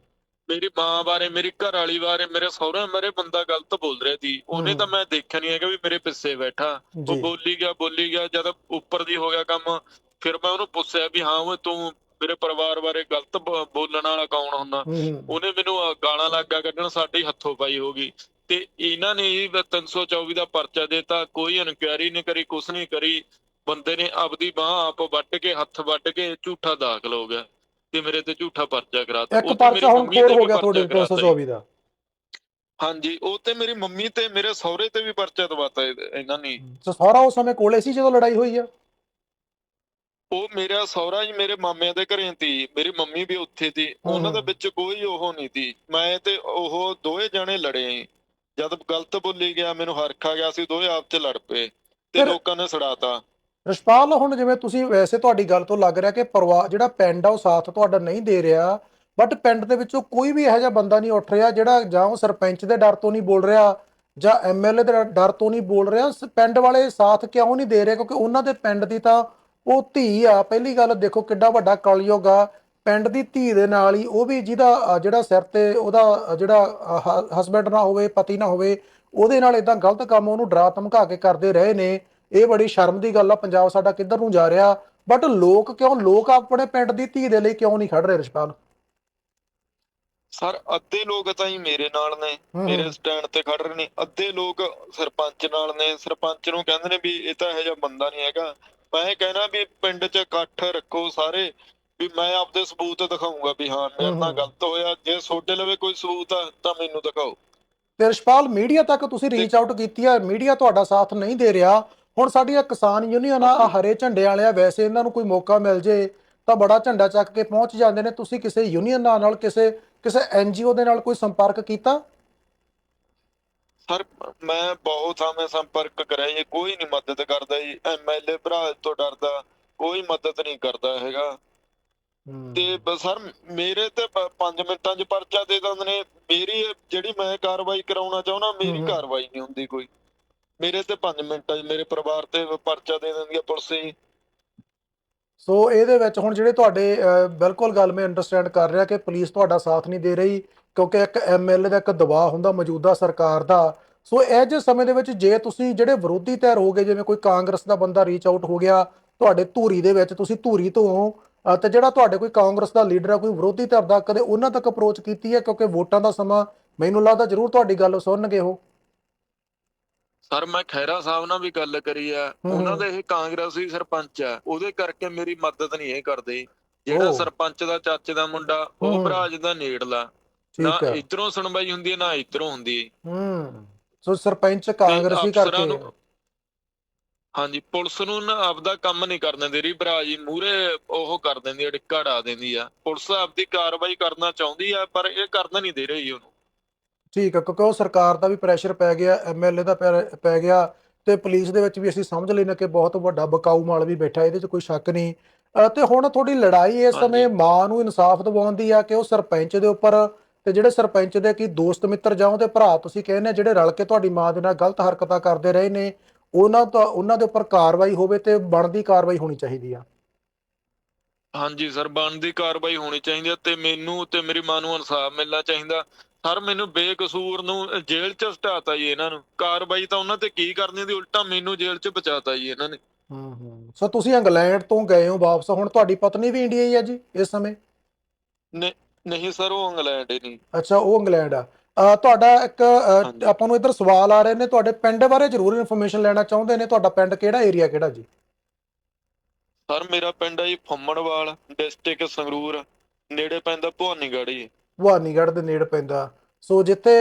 ਮੇਰੀ ਮਾਂ ਬਾਰੇ ਮੇਰੀ ਘਰ ਵਾਲੀ ਬਾਰੇ ਮੇਰੇ ਸਹੁਰੇ ਮੇਰੇ ਬੰਦਾ ਗਲਤ ਬੋਲ ਰਿਹਾ ਸੀ। ਉਹਨੇ। ਤਾਂ ਮੈਂ ਦੇਖਿਆ ਨਹੀਂ ਹੈਗਾ ਵੀ ਮੇਰੇ ਪਿੱਛੇ ਬੈਠਾ। ਉਹ ਬੋਲੀ ਗਿਆ ਬੋਲੀ ਗਿਆ ਜਦ ਉੱਪਰ ਦੀ ਹੋ ਗਿਆ ਕੰਮ ਫਿਰ ਮੈਂ ਉਹਨੂੰ ਪੁੱਛਿਆ ਵੀ ਹਾਂ ਓਏ ਤੂੰ ਮੇਰੇ ਪਰਿਵਾਰ ਬਾਰੇ ਗਲਤ ਬੋਲਣ ਵਾਲਾ ਕੌਣ ਹੁੰਦਾ? ਉਹਨੇ ਮੈਨੂੰ ਗਾਲਾਂ ਲੱਗਾ ਕੱਢਣ ਸਾਡੀ ਹੱਥੋਂ ਪਾਈ ਹੋ ਗਈ ਤੇ ਇਹਨਾਂ ਨੇ ਹੀ 324 ਦਾ ਪਰਚਾ ਦਿੱਤਾ ਕੋਈ ਇਨਕੁਆਇਰੀ ਨਹੀਂ ਕਰੀ ਕੁਛ ਨਹੀਂ ਕਰੀ। ਬੰਦੇ ਨੇ ਆਪਦੀ ਬਾਹ ਆਪ ਵੱਟ ਕੇ ਹੱਥ ਵੱਟ ਕੇ ਝੂਠਾ ਦਾਖਲ ਹੋ ਗਿਆ ਤੇ ਮੇਰੇ ਤੇ ਝੂਠਾ ਪਰਚਾ ਕਰਾਤਾ। ਇੱਕ ਪਰਚਾ ਹੁਣ ਤੇ ਹੋ ਗਿਆ ਤੁਹਾਡੇ ਕਰਾਤਾ ਜੀ। 324 ਦਾ। ਹਾਂਜੀ ਉਹ ਤੇ ਮੇਰੀ ਮੰਮੀ ਤੇ ਮੇਰੇ ਸਹੁਰੇ ਤੇ ਵੀ ਪਰਚਾ ਦਵਾਤਾ ਇਹ- ਇਹਨਾਂ ਨੇ। ਸੋ ਸਾਰਾ ਉਸ ਸਮੇਂ ਕੋਲੇ ਸੀ ਜਦੋਂ ਲੜਾਈ ਹੋਈ ਆ? ਉਹ ਮੇਰਾ ਸਹੁਰਾ ਜੀ ਮੇਰੇ ਮਾਮਿਆਂ ਦੇ ਘਰੇ ਸੀ ਮੇਰੀ ਮੰਮੀ ਵੀ ਉੱਥੇ ਸੀ ਉਹਨਾਂ ਦੇ। ਵਿੱਚ ਕੋਈ ਉਹ ਨਹੀਂ ਸੀ। ਮੈਂ ਤੇ ਉਹ ਦੋਏ ਜਣੇ ਲੜੇ ਜਦ ਗਲਤ ਬੋਲੀ ਗਿਆ ਮੈਨੂੰ ਹਰਖ ਗਿਆ ਸੀ ਦੋਏ ਆਪ ਚ ਲੜ ਪਏ ਤੇ ਲੋਕਾਂ ਨੇ ਛੜਾਤਾ ਰਿਸ਼ਪਾਲ ਹੁਣ ਜਿਵੇਂ ਤੁਸੀਂ ਵੈਸੇ ਤੁਹਾਡੀ ਗੱਲ ਤੋਂ ਲੱਗ ਰਿਹਾ ਕਿ ਪਰਿਵਾਰ ਜਿਹੜਾ ਪਿੰਡ ਆ ਉਹ ਸਾਥ ਤੁਹਾਡਾ ਨਹੀਂ ਦੇ ਰਿਹਾ ਬਟ ਪਿੰਡ ਦੇ ਵਿੱਚੋਂ ਕੋਈ ਵੀ ਇਹੋ ਜਿਹਾ ਬੰਦਾ ਨਹੀਂ ਉੱਠ ਰਿਹਾ ਜਿਹੜਾ ਜਾਂ ਉਹ ਸਰਪੰਚ ਦੇ ਡਰ ਤੋਂ ਨਹੀਂ ਬੋਲ ਰਿਹਾ ਜਾਂ ਐਮਐਲਏ ਦੇ ਡਰ ਤੋਂ ਨਹੀਂ ਬੋਲ ਰਿਹਾ। ਪਿੰਡ ਵਾਲੇ ਸਾਥ ਕਿਉਂ ਨਹੀਂ ਦੇ ਰਹੇ? ਕਿਉਂਕਿ ਉਹਨਾਂ ਦੇ ਪਿੰਡ ਦੀ ਤਾਂ ਉਹ ਧੀ ਆ ਪਹਿਲੀ ਗੱਲ ਦੇਖੋ ਕਿੱਡਾ ਵੱਡਾ ਕਲਯੁਗ ਆ। ਪਿੰਡ ਦੀ ਧੀ ਦੇ ਨਾਲ ਹੀ ਉਹ ਵੀ ਜਿਹਦਾ ਜਿਹੜਾ ਸਿਰ ਤੇ ਉਹਦਾ ਜਿਹੜਾ ਹਸਬੰਡ ਨਾ ਹੋਵੇ ਪਤੀ ਨਾ ਹੋਵੇ ਉਹਦੇ ਨਾਲ ਇਦਾਂ ਗਲਤ ਕੰਮ ਉਹਨੂੰ ਡਰਾ ਧਮਕਾ ਕੇ ਕਰਦੇ ਰਹੇ ਨੇ। ਇਹ ਬੜੀ ਸ਼ਰਮ ਦੀ ਗੱਲ ਆ ਪੰਜਾਬ ਸਾਡਾ ਕਿੱਧਰ ਨੂੰ ਜਾ ਰਿਹਾ। ਬਟ ਲੋਕ ਕਿਉਂ ਲੋਕ ਆਪਣੇ ਪਿੰਡ ਦੀ ਧੀ ਦੇ ਲਈ ਕਿਉਂ ਨਹੀਂ ਖੜ ਰਹੇ ਰਿਸ਼ਪਾਲ? ਸਰ ਅੱਧੇ ਲੋਕ ਤਾਂ ਹੀ ਮੇਰੇ ਨਾਲ ਨੇ। ਮੇਰੇ ਸਟੈਂਡ ਤੇ ਖੜ ਰਹੇ ਨੇ। ਅੱਧੇ ਲੋਕ ਸਰਪੰਚ ਨਾਲ ਨੇ। ਸਰਪੰਚ ਨੂੰ ਕਹਿੰਦੇ ਨੇ ਵੀ ਇਹ ਤਾਂ ਇਹੋ ਜਿਹਾ ਬੰਦਾ ਨਹੀਂ ਹੈਗਾ। ਮੈਂ ਇਹ ਕਹਿਣਾ ਵੀ ਪਿੰਡ 'ਚ ਇਕੱਠ ਰੱਖੋ ਸਾਰੇ ਵੀ ਮੈਂ ਆਪਦੇ ਸਬੂਤ ਦਿਖਾਉਂਗਾ ਵੀ ਹਾਂ ਮੇਰੇ ਨਾਲ। ਗਲਤ ਹੋਇਆ ਜੇ ਤੁਹਾਡੇ ਲਵੇ ਕੋਈ ਸਬੂਤ ਆ ਤਾਂ ਮੈਨੂੰ ਦਿਖਾਓ। ਤੇ ਰਿਸ਼ਪਾਲ ਮੀਡੀਆ ਤੱਕ ਤੁਸੀਂ ਰੀਚ ਆਊਟ ਕੀਤੀ ਆ ਮੀਡੀਆ ਤੁਹਾਡਾ ਸਾਥ ਨਹੀਂ ਦੇ ਰਿਹਾ। ਹੁਣ ਸਾਡੀਆਂ ਕਿਸਾਨ ਯੂਨੀਅਨ ਆ ਹਰੇ ਝੰਡੇ ਵਾਲੇ ਆ ਵੈਸੇ ਇਹਨਾਂ ਨੂੰ ਕੋਈ ਮੌਕਾ ਮਿਲ ਜੇ ਤਾਂ ਬੜਾ ਝੰਡਾ ਚੱਕ ਕੇ ਪਹੁੰਚ ਜਾਂਦੇ ਨੇ। ਤੁਸੀਂ ਕਿਸੇ ਯੂਨੀਅਨ ਨਾਲ ਕਿਸੇ ਕਿਸੇ ਐਨਜੀਓ ਦੇ ਨਾਲ ਕੋਈ ਸੰਪਰਕ ਕੀਤਾ? ਸਰ ਮੈਂ ਬਹੁਤ ਥਾਵੇਂ ਸੰਪਰਕ ਕਰਿਆ ਜੀ ਕੋਈ ਨਹੀਂ ਮਦਦ ਕਰਦਾ ਜੀ ਐਮਐਲਏ ਭਰਾ ਤੋਂ ਡਰਦਾ ਕੋਈ ਮਦਦ ਨਹੀਂ ਕਰਦਾ ਹੈਗਾ। ਤੇ ਸਰ ਮੇਰੇ ਤੇ 5 ਮਿੰਟਾਂ 'ਚ ਪਰਚਾ ਦੇ ਦਿੰਦੇ ਨੇ ਮੇਰੀ ਜਿਹੜੀ ਮੈਂ ਕਾਰਵਾਈ ਕਰਾਉਣਾ ਚਾਹੁੰਦਾ ਮੇਰੀ। ਕਾਰਵਾਈ ਨਹੀਂ ਹੁੰਦੀ ਕੋਈ। ਮੇਰੇ ਤੇ 5 ਮਿੰਟਾਂ 'ਚ ਮੇਰੇ ਪਰਿਵਾਰ ਤੇ ਪਰਚਾ ਦੇ ਦਿੰਦੀ ਆ ਪੁਲਿਸ ਜੀ। ਸੋ ਇਹਦੇ ਵਿੱਚ ਹੁਣ ਜਿਹੜੇ ਤੁਹਾਡੇ ਬਿਲਕੁਲ ਗੱਲ ਮੈਂ ਅੰਡਰਸਟੈਂਡ ਕਰ ਰਿਹਾ ਕਿ ਪੁਲਿਸ ਤੁਹਾਡਾ ਸਾਥ ਨਹੀਂ ਦੇ ਰਹੀ ਕਿਉਂਕਿ ਇੱਕ ਐਮਐਲਏ ਦਾ ਇੱਕ ਦਬਾਅ ਹੁੰਦਾ ਮੌਜੂਦਾ ਸਰਕਾਰ ਦਾ। ਸੋ ਇਹ ਜਿਹੇ ਸਮੇਂ ਦੇ ਵਿੱਚ ਜੇ ਤੁਸੀਂ ਜਿਹੜੇ ਵਿਰੋਧੀ ਧਿਰ ਹੋਗੇ ਜਿਵੇਂ ਕੋਈ ਕਾਂਗਰਸ ਦਾ ਬੰਦਾ ਰੀਚ ਆਊਟ ਹੋ ਗਿਆ ਤੁਹਾਡੇ ਧੂਰੀ ਦੇ ਵਿੱਚ ਤੁਸੀਂ ਧੂਰੀ ਤੋਂ ਹੋ, ਤੇ ਜਿਹੜਾ ਤੁਹਾਡੇ ਕੋਈ ਕਾਂਗਰਸ ਦਾ ਲੀਡਰ ਆ ਕੋਈ ਵਿਰੋਧੀ ਧਿਰ ਦਾ ਕਦੇ ਉਹਨਾਂ ਤੱਕ ਅਪਰੋਚ ਕੀਤੀ ਹੈ? ਕਿਉਂਕਿ ਵੋਟਾਂ ਦਾ ਸਮਾਂ ਮੈਨੂੰ ਲੱਗਦਾ ਜ਼ਰੂਰ ਤੁਹਾਡੀ ਗੱਲ ਸੁਣਨਗੇ ਉਹ। ਸਰ ਮੈਂ ਖੈਰਾ ਸਾਹਿਬ ਨਾਲ ਵੀ ਗੱਲ ਕਰੀ ਆ। ਉਹਨਾਂ। ਦੇ ਇਹ ਕਾਂਗਰਸੀ ਸਰਪੰਚ ਆ। ਉਹਦੇ ਕਰਕੇ ਮੇਰੀ ਮਦਦ ਨਹੀਂ ਇਹ ਕਰਦੇ। ਜਿਹੜਾ। ਸਰਪੰਚ ਦਾ ਚਾਚੇ ਦਾ ਮੁੰਡਾ। ਉਹ ਭਰਾਜ ਦਾ ਨੇੜਲਾ। ਨਾ ਇਧਰੋਂ ਸੁਣਵਾਈ ਹੁੰਦੀ ਹੈ ਨਾ ਇਧਰੋਂ ਹੁੰਦੀ ਹੈ। ਹੂੰ। ਸੋ ਸਰਪੰਚ ਕਾਂਗਰਸੀ ਕਰਕੇ। ਹਾਂਜੀ ਪੁਲਿਸ ਨੂੰ ਨਾ ਆਪਦਾ ਕੰਮ ਨਹੀਂ ਕਰਨ ਦਿੰਦੀ ਰਹੀ ਭਰਾ ਜੀ। ਮੂਰੇ ਉਹ ਕਰ ਦਿੰਦੀ ਡਿੱਕਾ ਢਾ ਦਿੰਦੀ ਆ। ਪੁਲਿਸ ਆਪਦੀ ਕਾਰਵਾਈ ਕਰਨਾ ਚਾਹੁੰਦੀ ਆ ਪਰ ਇਹ ਕਰਨ ਨਹੀਂ ਦੇ ਰਹੀ ਉਹਨੂੰ। ਠੀਕ ਹੈ ਕਿਉਂਕਿ ਉਹ ਸਰਕਾਰ ਦਾ ਵੀ ਪ੍ਰੈਸ਼ਰ ਪੈ ਗਿਆ ਐਮਐਲਏ ਦਾ ਪੈ- ਗਿਆ ਤੇ ਪੁਲਿਸ ਦੇ ਵਿੱਚ ਵੀ ਅਸੀਂ ਸਮਝ ਲੈਣਾ ਕਿ ਬਹੁਤ ਵੱਡਾ ਬਕਾਊ ਮਾਲ ਵੀ ਬੈਠਾ ਇਹਦੇ 'ਚ ਕੋਈ ਸ਼ੱਕ ਨਹੀਂ। ਤੇ ਹੁਣ ਤੁਹਾਡੀ ਲੜਾਈ ਇਸ। ਸਮੇਂ ਮਾਂ ਨੂੰ ਇਨਸਾਫ ਦਿਵਾਉਣ ਦੀ ਆ ਕਿ ਉਹ ਸਰਪੰਚ ਦੇ ਉੱਪਰ ਤੇ ਜਿਹੜੇ ਸਰਪੰਚ ਦੇ ਕੀ ਦੋਸਤ ਮਿੱਤਰ ਜਾਂ ਉਹਦੇ ਭਰਾ ਤੁਸੀਂ ਕਹਿੰਦੇ ਜਿਹੜੇ ਰਲ ਕੇ ਤੁਹਾਡੀ ਮਾਂ ਦੇ ਨਾਲ ਗਲਤ ਹਰਕਤਾਂ ਕਰਦੇ ਰਹੇ ਨੇ ਉਹਨਾਂ ਤੋਂ ਉਹਨਾਂ ਦੇ ਉੱਪਰ ਕਾਰਵਾਈ ਹੋਵੇ ਤੇ ਬਣਦੀ ਕਾਰਵਾਈ ਹੋਣੀ ਚਾਹੀਦੀ ਆ। ਹਾਂਜੀ ਸਰ ਬਣਦੀ ਕਾਰਵਾਈ ਹੋਣੀ ਚਾਹੀਦੀ ਤੇ ਮੈਨੂੰ ਤੇ ਮੇਰੀ ਮਾਂ ਨੂੰ ਇਨਸਾਫ ਮਿਲਣਾ ਚਾਹੀਦਾ। ਸਰ ਮੈਨੂੰ ਬੇਕਸੂਰ ਨੂੰ ਜੇਲ੍ਹ 'ਚ ਸਟਾਤਾ ਜੀ ਇਹਨਾਂ ਨੂੰ। ਕਾਰਵਾਈ ਤਾਂ ਉਹਨਾਂ ਤੇ ਕੀ ਕਰਨੀ ਦੀ ਉਲਟਾ ਮੈਨੂੰ ਜੇਲ੍ਹ 'ਚ ਬਚਾਤਾ ਜੀ ਇਹਨਾਂ ਨੇ। ਹੂੰ ਹੂੰ ਸੋ ਤੁਸੀਂ ਇੰਗਲੈਂਡ ਤੋਂ ਗਏ ਹੋ ਵਾਪਸ ਹੁਣ ਤੁਹਾਡੀ ਪਤਨੀ ਵੀ ਇੰਡੀਆ ਹੀ ਆ ਜੀ ਇਸ ਸਮੇਂ? ਨਹੀਂ ਸਰ ਉਹ ਇੰਗਲੈਂਡ ਹੀ ਨਹੀਂ। ਅੱਛਾ ਉਹ ਇੰਗਲੈਂਡ ਆ। ਤੁਹਾਡਾ ਇੱਕ। ਆਪਾਂ ਨੂੰ ਇੱਧਰ ਸਵਾਲ ਆ ਰਹੇ ਨੇ ਤੁਹਾਡੇ ਪਿੰਡ ਬਾਰੇ ਜ਼ਰੂਰ ਇਨਫੋਰਮੇਸ਼ਨ ਲੈਣਾ ਚਾਹੁੰਦੇ ਨੇ ਤੁਹਾਡਾ ਪਿੰਡ ਕਿਹੜਾ ਏਰੀਆ ਕਿਹੜਾ ਜੀ? ਸਰ ਮੇਰਾ ਪਿੰਡ ਹੈ ਜੀ ਫੰਮਣਵਾਲ ਡਿਸਟ੍ਰਿਕਟ ਸੰਗਰੂਰ ਨੇੜੇ ਪੈਂਦਾ ਭਵਾਨੀਗੜ੍ਹ ਜੀ। ਭਵਾਨੀਗੜ੍ਹ ਦੇ ਨੇੜੇ ਪੈਂਦਾ। ਸੋ ਜਿੱਥੇ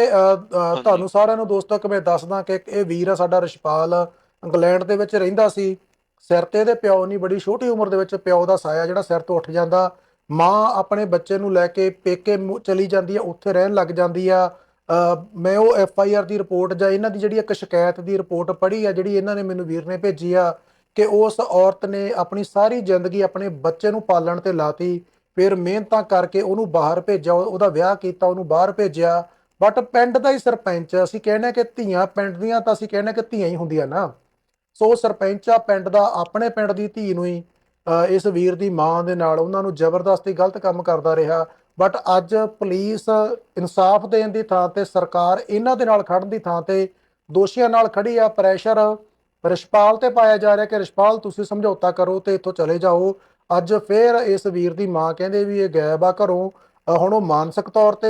ਤੁਹਾਨੂੰ ਸਾਰਿਆਂ ਨੂੰ ਦੋਸਤੋ ਕਿ ਮੈਂ ਦੱਸਦਾ ਕਿ ਇਹ ਵੀਰ ਆ ਸਾਡਾ ਰਿਸ਼ਪਾਲ ਇੰਗਲੈਂਡ ਦੇ ਵਿੱਚ ਰਹਿੰਦਾ ਸੀ। ਸਿਰ ਤੇ ਇਹਦੇ ਪਿਓ ਨਹੀਂ ਬੜੀ ਛੋਟੀ ਉਮਰ ਦੇ ਵਿੱਚ ਪਿਓ ਦਾ ਸਾਇਆ ਜਿਹੜਾ ਸਿਰ ਤੋਂ ਉੱਠ ਜਾਂਦਾ। ਮਾਂ ਆਪਣੇ ਬੱਚੇ ਨੂੰ ਲੈ ਕੇ ਪੇਕੇ ਚਲੀ ਜਾਂਦੀ ਆ ਉੱਥੇ ਰਹਿਣ ਲੱਗ ਜਾਂਦੀ ਆ। ਮੈਂ ਉਹ ਐਫ ਆਈ ਆਰ ਦੀ ਰਿਪੋਰਟ ਜਾਂ ਇਹਨਾਂ ਦੀ ਜਿਹੜੀ ਇੱਕ ਸ਼ਿਕਾਇਤ ਦੀ ਰਿਪੋਰਟ ਪੜ੍ਹੀ ਆ ਜਿਹੜੀ ਇਹਨਾਂ ਨੇ ਮੈਨੂੰ ਵੀਰ ਨੇ ਭੇਜੀ ਆ ਕਿ ਉਸ ਔਰਤ ਨੇ ਆਪਣੀ ਸਾਰੀ ਜ਼ਿੰਦਗੀ ਆਪਣੇ ਬੱਚੇ ਨੂੰ ਪਾਲਣ ਤੇ ਲਾਤੀ। ਫਿਰ ਮਿਹਨਤਾਂ ਕਰਕੇ ਉਹਨੂੰ ਬਾਹਰ ਭੇਜਿਆ ਉਹਦਾ ਵਿਆਹ ਕੀਤਾ, ਉਹਨੂੰ ਬਾਹਰ ਭੇਜਿਆ। ਬਟ ਪਿੰਡ ਦਾ ਹੀ ਸਰਪੰਚ, ਅਸੀਂ ਕਹਿੰਦੇ ਕਿ ਧੀਆਂ, ਪਿੰਡ ਦੀਆਂ ਤਾਂ ਅਸੀਂ ਕਹਿੰਦੇ ਕਿ ਧੀਆਂ ਹੀ ਹੁੰਦੀਆਂ ਨਾ। ਸੋ ਸਰਪੰਚ ਆ ਪਿੰਡ ਦਾ, ਆਪਣੇ ਪਿੰਡ ਦੀ ਧੀ ਨੂੰ ਹੀ ਇਸ ਵੀਰ ਦੀ ਮਾਂ ਦੇ ਨਾਲ ਉਹਨਾਂ ਨੂੰ ਜ਼ਬਰਦਸਤੀ ਗਲਤ ਕੰਮ ਕਰਦਾ ਰਿਹਾ। ਬਟ ਅੱਜ ਪੁਲਿਸ ਇਨਸਾਫ ਦੇਣ ਦੀ ਥਾਂ ਤੇ, ਸਰਕਾਰ ਇਹਨਾਂ ਦੇ ਨਾਲ ਖੜਨ ਦੀ ਥਾਂ ਤੇ ਦੋਸ਼ੀਆਂ ਨਾਲ ਖੜੀ ਆ। ਪ੍ਰੈਸ਼ਰ ਰਿਸ਼ਪਾਲ ਤੇ ਪਾਇਆ ਜਾ ਰਿਹਾ ਕਿ, ਰਿਸ਼ਪਾਲ, ਤੁਸੀਂ ਸਮਝੌਤਾ ਕਰੋ ਤੇ ਇੱਥੋਂ ਚਲੇ ਜਾਓ। ਅੱਜ ਫੇਰ ਇਸ ਵੀਰ ਦੀ ਮਾਂ ਕਹਿੰਦੇ ਵੀ ਇਹ ਗਾਇਬ ਆ ਘਰੋਂ। ਹੁਣ ਉਹ ਮਾਨਸਿਕ ਤੌਰ ਤੇ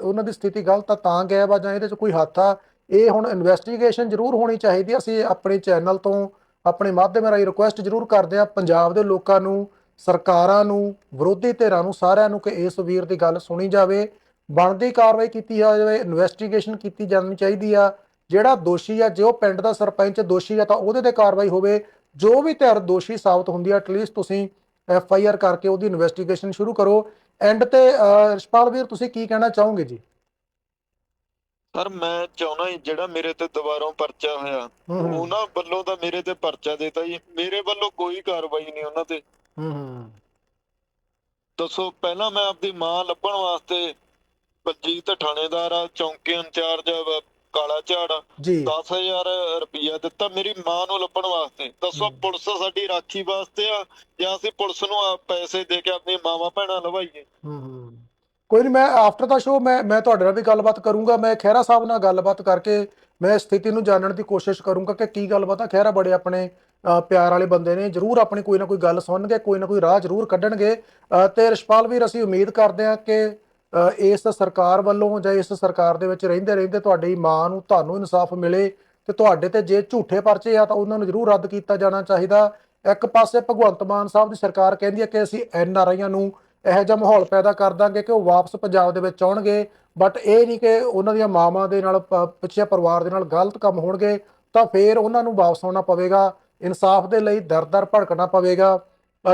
ਉਹਨਾਂ ਦੀ ਸਥਿਤੀ ਗਲਤ ਆ ਤਾਂ ਗਾਇਬ ਆ ਜਾਂ ਇਹਦੇ 'ਚ ਕੋਈ ਹੱਥ ਆ, ਇਹ ਹੁਣ ਇਨਵੈਸਟੀਗੇਸ਼ਨ ਜ਼ਰੂਰ ਹੋਣੀ ਚਾਹੀਦੀ ਅਸੀਂ ਆਪਣੇ ਚੈਨਲ ਤੋਂ ਆਪਣੇ ਮਾਧਿਅਮ ਰਾਹੀਂ ਰਿਕੁਐਸਟ ਜ਼ਰੂਰ ਕਰਦੇ ਆ ਪੰਜਾਬ ਦੇ ਲੋਕਾਂ ਨੂੰ, ਸਰਕਾਰਾਂ ਨੂੰ, ਵਿਰੋਧੀ ਧਿਰਾਂ ਨੂੰ, ਸਾਰਿਆਂ ਨੂੰ ਕਿ ਇਸ ਵੀਰ ਦੀ ਗੱਲ ਸੁਣੀ ਜਾਵੇ। ਬਣਦੀ ਕਾਰਵਾਈ ਕੀਤੀ ਜਾਵੇ ਇਨਵੈਸਟੀਗੇਸ਼ਨ ਕੀਤੀ ਜਾਣੀ ਚਾਹੀਦੀ ਆ। ਜਿਹੜਾ ਦੋਸ਼ੀ ਆ, ਜੇ ਉਹ ਪਿੰਡ ਦਾ ਸਰਪੰਚ ਦੋਸ਼ੀ ਆ ਤਾਂ ਉਹਦੇ ਤੇ ਕਾਰਵਾਈ ਹੋਵੇ। ਜੋ ਵੀ ਧਿਰ ਦੋਸ਼ੀ ਸਾਬਤ ਹੁੰਦੀ ਆ ਐਟਲੀਸਟ ਤੁਸੀਂ ਐਫ ਆਈ ਆਰ ਕਰਕੇ ਉਹਦੀ ਇਨਵੈਸਟੀਗੇਸ਼ਨ ਸ਼ੁਰੂ ਕਰੋ। ਐਂਡ ਤੇ ਰਿਸ਼ਪਾਲ ਵੀਰ ਤੁਸੀਂ ਕੀ ਕਹਿਣਾ ਚਾਹੋਗੇ ਜੀ? ਸਰ ਮੈਂ ਚਾਹੁੰਦਾ ਜੀ ਜਿਹੜਾ ਮੇਰੇ ਤੇ ਦੁਬਾਰੋਂ ਪਰਚਾ ਹੋਇਆ ਉਹਨਾਂ ਵੱਲੋਂ ਤਾਂ ਮੇਰੇ ਤੇ ਪਰਚਾ ਦੇਤਾ ਜੀ। ਮੇਰੇ ਵੱਲੋਂ ਕੋਈ ਕਾਰਵਾਈ ਨਹੀਂ ਉਹਨਾਂ ਤੇ। ਹੂੰ ਹੂੰ। ਦੱਸੋ ਪਹਿਲਾਂ ਮੈਂ ਆਪਦੀ ਮਾਂ ਲੱਭਣ ਵਾਸਤੇ ਬਲਜੀਤ ਥਾਣੇਦਾਰ ਆ ਚੌਂਕੀ ਇੰਚਾਰਜ ਆ, ਕਾਲਾ ਝਾੜ ਜੀ। 10000 ਰੁਪਇਆ ਦਿੱਤਾ ਮੇਰੀ ਮਾਂ ਨੂੰ ਲੱਭਣ ਵਾਸਤੇ। ਦੱਸੋ। ਪੁਲਿਸ ਸਾਡੀ ਰਾਖੀ ਵਾਸਤੇ ਆ ਜਾਂ ਅਸੀਂ ਪੁਲਿਸ ਨੂੰ ਪੈਸੇ ਦੇ ਕੇ ਆਪਣੀ ਮਾਵਾਂ ਭੈਣਾਂ ਲਵਾਈਏ? ਹੂੰ ਹੂੰ। ਕੋਈ ਨਹੀਂ ਮੈਂ ਆਫਟਰ ਦਾ ਸ਼ੋਅ ਮੈਂ ਮੈਂ ਤੁਹਾਡੇ ਨਾਲ ਵੀ ਗੱਲਬਾਤ ਕਰੂੰਗਾ। ਮੈਂ ਖਹਿਰਾ ਸਾਹਿਬ ਨਾਲ ਗੱਲਬਾਤ ਕਰਕੇ ਮੈਂ ਸਥਿਤੀ ਨੂੰ ਜਾਣਨ ਦੀ ਕੋਸ਼ਿਸ਼ ਕਰੂੰਗਾ ਕਿ ਕੀ ਗੱਲਬਾਤ ਆ। ਖਹਿਰਾ ਬੜੇ ਆਪਣੇ ਪਿਆਰ ਵਾਲੇ ਬੰਦੇ ਨੇ। ਜਰੂਰ ਆਪਣੀ ਕੋਈ ਨਾ ਕੋਈ ਗੱਲ ਸੁਣਨਗੇ ਕੋਈ ਨਾ ਕੋਈ ਰਾਹ ਜਰੂਰ ਕੱਢਣਗੇ। ਤੇ ਰਿਸ਼ਪਾਲ ਵੀਰ ਅਸੀਂ ਉਮੀਦ ਕਰਦੇ ਹਾਂ ਕਿ ਇਸ ਸਰਕਾਰ ਵੱਲੋਂ ਜਾਂ ਇਸ ਸਰਕਾਰ ਦੇ ਵਿੱਚ ਰਹਿੰਦੇ ਰਹਿੰਦੇ ਤੁਹਾਡੀ ਮਾਂ ਨੂੰ ਤੁਹਾਨੂੰ ਇਨਸਾਫ ਮਿਲੇ ਤੇ ਤੁਹਾਡੇ ਤੇ ਜੇ ਝੂਠੇ ਪਰਚੇ ਆ ਤਾਂ ਉਹਨਾਂ ਨੂੰ ਜਰੂਰ ਰੱਦ ਕੀਤਾ ਜਾਣਾ ਚਾਹੀਦਾ। ਇੱਕ ਪਾਸੇ ਭਗਵੰਤ ਮਾਨ ਸਾਹਿਬ ਦੀ ਸਰਕਾਰ ਕਹਿੰਦੀ ਹੈ ਕਿ ਅਸੀਂ ਐਨ ਆਰ ਆਈਆਂ ਨੂੰ ਇਹੋ ਜਿਹਾ ਮਾਹੌਲ ਪੈਦਾ ਕਰ ਦਾਂਗੇ ਕਿ ਉਹ ਵਾਪਸ ਪੰਜਾਬ ਦੇ ਵਿੱਚ ਆਉਣਗੇ, ਬਟ ਇਹ ਨਹੀਂ ਕਿ ਉਹਨਾਂ ਦੀਆਂ ਮਾਵਾਂ ਦੇ ਨਾਲ, ਪ- ਪਿੱਛੇ ਪਰਿਵਾਰ ਦੇ ਨਾਲ ਗਲਤ ਕੰਮ ਹੋਣਗੇ, ਤਾਂ ਫੇਰ ਉਹਨਾਂ ਨੂੰ ਵਾਪਸ ਆਉਣਾ ਪਵੇਗਾ। ਇਨਸਾਫ ਦੇ ਲਈ ਦਰ-ਦਰ ਭੜਕਣਾ ਪਵੇਗਾ।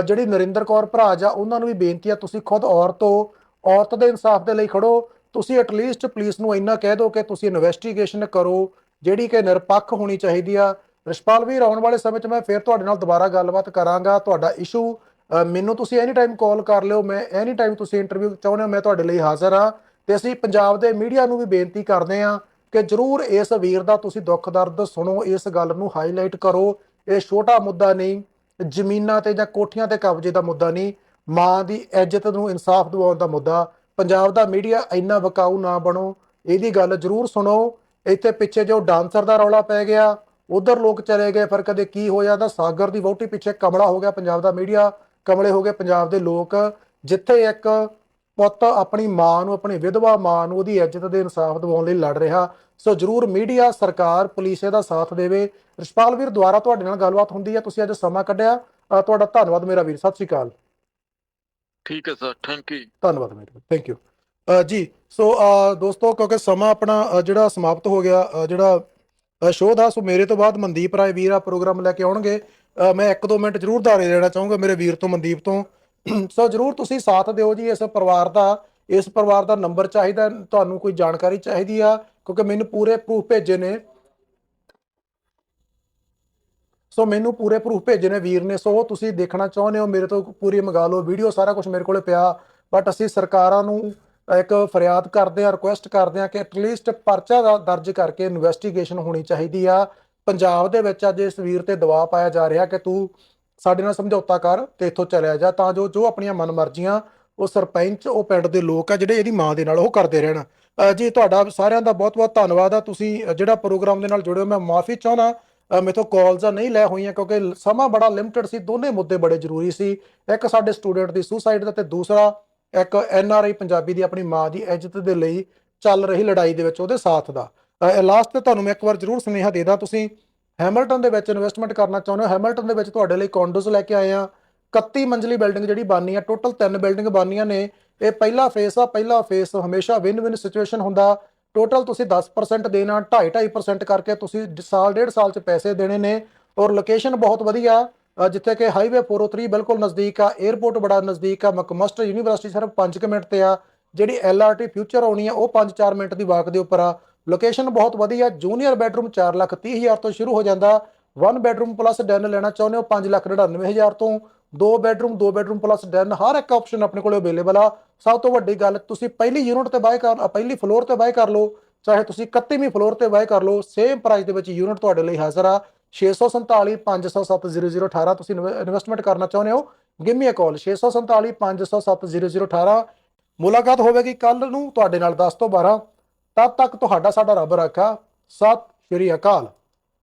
ਜਿਹੜੀ ਨਰਿੰਦਰ ਕੌਰ ਭਰਾਜ ਆ ਉਹਨਾਂ ਨੂੰ ਵੀ ਬੇਨਤੀ ਆ ਤੁਸੀਂ ਖੁਦ ਔਰਤ ਹੋ ਔਰਤ ਦੇ ਇਨਸਾਫ ਦੇ ਲਈ ਖੜੋ, ਤੁਸੀਂ ਐਟਲੀਸਟ ਪੁਲਿਸ ਨੂੰ ਇੰਨਾ ਕਹਿ ਦਿਓ ਕਿ ਤੁਸੀਂ ਇਨਵੈਸਟੀਗੇਸ਼ਨ ਕਰੋ, ਜਿਹੜੀ ਕਿ ਨਿਰਪੱਖ ਹੋਣੀ ਚਾਹੀਦੀ ਆ। ਰਿਸ਼ਪਾਲ ਵੀਰ, ਆਉਣ ਵਾਲੇ ਸਮੇਂ 'ਚ ਮੈਂ ਫੇਰ ਤੁਹਾਡੇ ਨਾਲ ਦੁਬਾਰਾ ਗੱਲਬਾਤ ਕਰਾਂਗਾ, ਤੁਹਾਡਾ ਇਸ਼ੂ ਮੈਨੂੰ ਤੁਸੀਂ ਐਨੀ ਟਾਈਮ ਕਾਲ ਕਰ ਲਿਓ, ਮੈਂ ਐਨੀ ਟਾਈਮ ਤੁਸੀਂ ਇੰਟਰਵਿਊ ਚਾਹੁੰਦੇ ਹੋ, ਮੈਂ ਤੁਹਾਡੇ ਲਈ ਹਾਜ਼ਰ ਹਾਂ। ਤੇ ਅਸੀਂ ਪੰਜਾਬ ਦੇ ਮੀਡੀਆ ਨੂੰ ਵੀ ਬੇਨਤੀ ਕਰਦੇ ਹਾਂ ਕਿ ਜਰੂਰ ਇਸ ਵੀਰ ਦਾ ਤੁਸੀਂ ਦੁੱਖ ਦਰਦ ਸੁਣੋ, ਇਸ ਗੱਲ ਨੂੰ ਹਾਈਲਾਈਟ ਕਰੋ। ਇਹ ਛੋਟਾ ਮੁੱਦਾ ਨਹੀਂ, ਜ਼ਮੀਨਾਂ ਤੇ ਜਾਂ ਕੋਠੀਆਂ ਤੇ ਕਬਜ਼ੇ ਦਾ ਮੁੱਦਾ ਨਹੀਂ। ਮਾਂ ਦੀ ਇੱਜ਼ਤ ਨੂੰ ਇਨਸਾਫ ਦਿਵਾਉਣ ਦਾ ਮੁੱਦਾ, ਪੰਜਾਬ ਦਾ ਮੀਡੀਆ ਇੰਨਾ ਵਕਾਊ ਨਾ ਬਣੋ, ਇਹਦੀ ਗੱਲ ਜਰੂਰ ਸੁਣੋ। ਇੱਥੇ ਪਿੱਛੇ ਜੋ ਡਾਂਸਰ ਦਾ ਰੌਲਾ ਪੈ ਗਿਆ, ਉਧਰ ਲੋਕ ਚਲੇ ਗਏ ਫਿਰ ਕਦੇ ਕੀ ਹੋਇਆ ਤਾਂ ਸਾਗਰ ਦੀ ਵਹੁਟੀ ਪਿੱਛੇ ਕਮਲਾ ਹੋ ਗਿਆ ਪੰਜਾਬ ਦਾ ਮੀਡੀਆ, ਕਮਲੇ ਹੋ ਗਏ ਪੰਜਾਬ ਦੇ ਲੋਕ। ਜਿੱਥੇ ਇੱਕ ਪੁੱਤ ਆਪਣੀ ਮਾਂ ਨੂੰ, ਆਪਣੀ ਵਿਧਵਾ ਮਾਂ ਨੂੰ ਉਹਦੀ ਇੱਜ਼ਤ ਦੇ ਇਨਸਾਫ ਦਿਵਾਉਣ ਲਈ ਲੜ ਰਿਹਾ, ਸੋ ਜਰੂਰ ਮੀਡੀਆ, ਸਰਕਾਰ, ਪੁਲਿਸ ਇਹਦਾ ਸਾਥ ਦੇਵੇ। ਰਿਸ਼ਪਾਲ ਵੀਰ ਦੁਆਰਾ ਤੁਹਾਡੇ ਨਾਲ ਗੱਲਬਾਤ ਹੁੰਦੀ ਹੈ, ਤੁਸੀਂ ਅੱਜ ਸਮਾਂ ਕੱਢਿਆ। ਤੁਹਾਡਾ ਧੰਨਵਾਦ ਮੇਰਾ ਵੀਰ, ਸਤਿ ਸ਼੍ਰੀ ਅਕਾਲ। ਠੀਕ ਹੈ ਸਰ ਥੈਂਕ ਯੂ ਧੰਨਵਾਦ ਮੇਰੇ ਥੈਂਕ ਯੂ ਜੀ ਸੋ ਦੋਸਤੋ ਕਿਉਂਕਿ ਸਮਾਂ ਆਪਣਾ ਅ, ਜਿਹੜਾ ਸਮਾਪਤ ਹੋ ਗਿਆ ਅ, ਜਿਹੜਾ ਸ਼ੋਅ ਦਾ ਸੋ ਮੇਰੇ ਤੋਂ ਬਾਅਦ ਮਨਦੀਪ ਰਾਏ ਵੀਰ ਆ ਪ੍ਰੋਗਰਾਮ ਲੈ ਕੇ ਆਉਣਗੇ। ਅ, ਮੈਂ ਇੱਕ ਦੋ ਮਿੰਟ ਜ਼ਰੂਰ ਧਾਰੇ ਲੈਣਾ ਚਾਹੂੰਗਾ ਮੇਰੇ ਵੀਰ ਤੋਂ ਮਨਦੀਪ ਤੋਂ। ਸੋ ਜ਼ਰੂਰ ਤੁਸੀਂ ਸਾਥ ਦਿਓ ਜੀ ਇਸ ਪਰਿਵਾਰ ਦਾ ਇਸ ਪਰਿਵਾਰ ਦਾ ਨੰਬਰ ਚਾਹੀਦਾ ਤੁਹਾਨੂੰ ਕੋਈ ਜਾਣਕਾਰੀ ਚਾਹੀਦੀ ਆ ਕਿਉਂਕਿ ਮੈਨੂੰ ਪੂਰੇ ਪ੍ਰੂਫ ਭੇਜੇ ਨੇ। ਸੋ ਮੈਨੂੰ ਪੂਰੇ ਪ੍ਰੂਫ ਭੇਜੇ ਨੇ ਵੀਰ ਨੇ। ਸੋ ਤੁਸੀਂ ਦੇਖਣਾ ਚਾਹੁੰਦੇ ਹੋ, ਮੇਰੇ ਤੋਂ ਪੂਰੀ ਮੰਗਾ ਲਓ ਵੀਡੀਓ ਸਾਰਾ ਕੁਝ ਮੇਰੇ ਕੋਲੇ ਪਿਆ। ਬਟ ਅਸੀਂ ਸਰਕਾਰਾਂ ਨੂੰ ਇੱਕ ਫਰਿਆਦ ਕਰਦੇ ਆ ਰਿਕੁਐਸਟ ਕਰਦੇ ਆ ਕਿ ਐਟਲੀਸਟ ਪਰਚਾ ਦਾ, ਦਰਜ ਕਰਕੇ ਇਨਵੈਸਟੀਗੇਸ਼ਨ ਹੋਣੀ ਚਾਹੀਦੀ ਆ। ਪੰਜਾਬ ਦੇ ਵਿੱਚ ਅੱਜ ਇਸ ਵੀਰ ਤੇ ਦਬਾਅ ਪਾਇਆ ਜਾ ਰਿਹਾ ਕਿ ਤੂੰ ਸਾਡੇ ਨਾਲ ਸਮਝੌਤਾ ਕਰ ਤੇ ਇੱਥੋਂ ਚਲਿਆ ਜਾ। ਤਾਂ ਜੋ ਜੋ ਆਪਣੀਆਂ ਮਨਮਰਜ਼ੀਆਂ, ਉਹ ਸਰਪੰਚ, ਉਹ ਪਿੰਡ ਦੇ ਲੋਕ ਆ ਜਿਹੜੇ ਇਹਦੀ ਮਾਂ ਦੇ ਨਾਲ ਉਹ ਕਰਦੇ ਰਹਿਣ। ਜੀ ਤੁਹਾਡਾ ਸਾਰਿਆਂ ਦਾ ਬਹੁਤ-ਬਹੁਤ ਧੰਨਵਾਦ ਆ। ਤੁਸੀਂ ਜਿਹੜਾ ਪ੍ਰੋਗਰਾਮ ਦੇ ਨਾਲ ਜੁੜੇ ਹੋ, ਮੈਂ ਮਾਫੀ ਚਾਹੁੰਦਾ। ਮੇਥੋਂ ਕਾਲਸ ਨਹੀਂ ਲੈ ਹੋਈਆਂ ਕਿਉਂਕਿ ਸਮਾਂ ਬੜਾ ਲਿਮਟਿਡ ਸੀ, ਦੋਨੇ ਮੁੱਦੇ ਬੜੇ ਜ਼ਰੂਰੀ ਸੀ। ਇੱਕ ਸਾਡੇ ਸਟੂਡੈਂਟ ਦੀ ਸੁਸਾਈਡ ਦਾ ਤੇ ਦੂਸਰਾ ਇੱਕ ਐਨ ਆਰ ਆਈ ਪੰਜਾਬੀ ਦੀ ਆਪਣੀ ਮਾਂ ਦੀ ਇੱਜ਼ਤ ਦੇ ਲਈ ਚੱਲ ਰਹੀ ਲੜਾਈ ਦੇ ਵਿੱਚ ਉਹਦੇ ਸਾਥ ਦਾ। ਲਾਸਟ ਤੇ ਤੁਹਾਨੂੰ ਮੈਂ ਇੱਕ ਵਾਰ ਜ਼ਰੂਰ ਸੁਨੇਹਾ ਦੇ ਦਾਂ, ਤੁਸੀਂ ਹੈਮਿਲਟਨ ਦੇ ਵਿੱਚ ਇਨਵੈਸਟਮੈਂਟ ਕਰਨਾ ਚਾਹੁੰਦੇ ਹੋ ਹੈਮਿਲਟਨ ਦੇ ਵਿੱਚ ਤੁਹਾਡੇ ਲਈ ਕੌਂਡੋਜ਼ ਲੈ ਕੇ ਆਏ ਆ। 31 ਮੰਜ਼ਲੀ ਬਿਲਡਿੰਗ ਜਿਹੜੀ ਬਾਨੀ ਆ ਟੋਟਲ 3 ਬਿਲਡਿੰਗ ਬਾਨੀਆਂ ਨੇ। ਇਹ ਪਹਿਲਾ ਫੇਸ ਆ, ਪਹਿਲਾ ਫੇਸ ਹਮੇਸ਼ਾ ਵਿਨ ਵਿਨ ਸਿਚੁਏਸ਼ਨ ਹੁੰਦਾ। ਟੋਟਲ ਤੁਸੀਂ 10% ਦੇਣਾ 2.5% ਕਰਕੇ ਤੁਸੀਂ ਡ- ਸਾਲ, ਡੇਢ ਸਾਲ ਚ ਪੈਸੇ ਦੇਣੇ ਨੇ ਔਰ ਲੋਕੇਸ਼ਨ ਬਹੁਤ ਵਧੀਆ ਜਿੱਥੇ ਕਿ ਹਾਈਵੇ 403 ਬਿਲਕੁਲ ਨਜ਼ਦੀਕ ਆ 에ਅਰਪੋਰਟ ਬੜਾ ਨਜ਼ਦੀਕ ਆ ਮਕਮਸਟਰ ਯੂਨੀਵਰਸਿਟੀ ਸਿਰਫ 5 ਮਿੰਟ ਤੇ ਆ, ਜਿਹੜੀ ਐਲਆਰਟੀ ਫਿਊਚਰ ਆਉਣੀ ਆ, ਉਹ 5-4 ਮਿੰਟ ਦੀ ਵਾਕ ਦੇ ਉੱਪਰ ਆ। ਲੋਕੇਸ਼ਨ ਬਹੁਤ ਵਧੀਆ ਜੂਨੀਅਰ ਬੈਡਰੂਮ 4 ਲੱਖ 30 ਹਜ਼ਾਰ ਤੋਂ ਸ਼ੁਰੂ ਹੋ ਜਾਂਦਾ ਵਨ ਬੈਡਰੂਮ ਪਲੱਸ ਡੈਨ ਲੈਣਾ ਚਾਹੁੰਦੇ ਹੋ 5 ਲੱਖ 99 ਹਜ਼ਾਰ ਤੋਂ। ਦੋ ਬੈਡਰੂਮ ਦੋ ਬੈਡਰੂਮ ਪਲੱਸ ਡੈਨ ਹਰ ਇੱਕ ਆਪਸ਼ਨ ਆਪਣੇ ਕੋਲ ਅਵੇਲੇਬਲ ਆ। ਸਭ ਤੋਂ ਵੱਡੀ ਗੱਲ, ਤੁਸੀਂ ਪਹਿਲੀ ਯੂਨਿਟ ਤੇ ਬਾਏ ਕਰ, ਪਹਿਲੀ ਫਲੋਰ ਤੇ ਬਾਏ ਕਰ ਲਓ, ਚਾਹੇ ਤੁਸੀਂ 31ਵੀਂ ਫਲੋਰ ਤੇ ਬਾਏ ਕਰ ਲਓ ਸੇਮ ਪ੍ਰਾਈਸ ਦੇ ਵਿੱਚ ਯੂਨਿਟ ਤੁਹਾਡੇ ਲਈ ਹਾਜ਼ਰ ਆ। 647 507 0018 ਤੁਸੀਂ ਇਨਵੈਸਟਮੈਂਟ ਕਰਨਾ ਚਾਹੁੰਦੇ ਹੋ ਗਿਵ ਮੀ ਅ ਕਾਲ 647 507 0018 ਮੁਲਾਕਾਤ ਹੋਵੇਗੀ ਕੱਲ ਨੂੰ, ਤੁਹਾਡੇ ਨਾਲ 10 ਤੋਂ 12 ਤਦ ਤੱਕ ਤੁਹਾਡਾ ਸਾਡਾ ਰੱਬ ਰੱਖਾ। ਸਤਿ ਸ਼੍ਰੀ ਅਕਾਲ।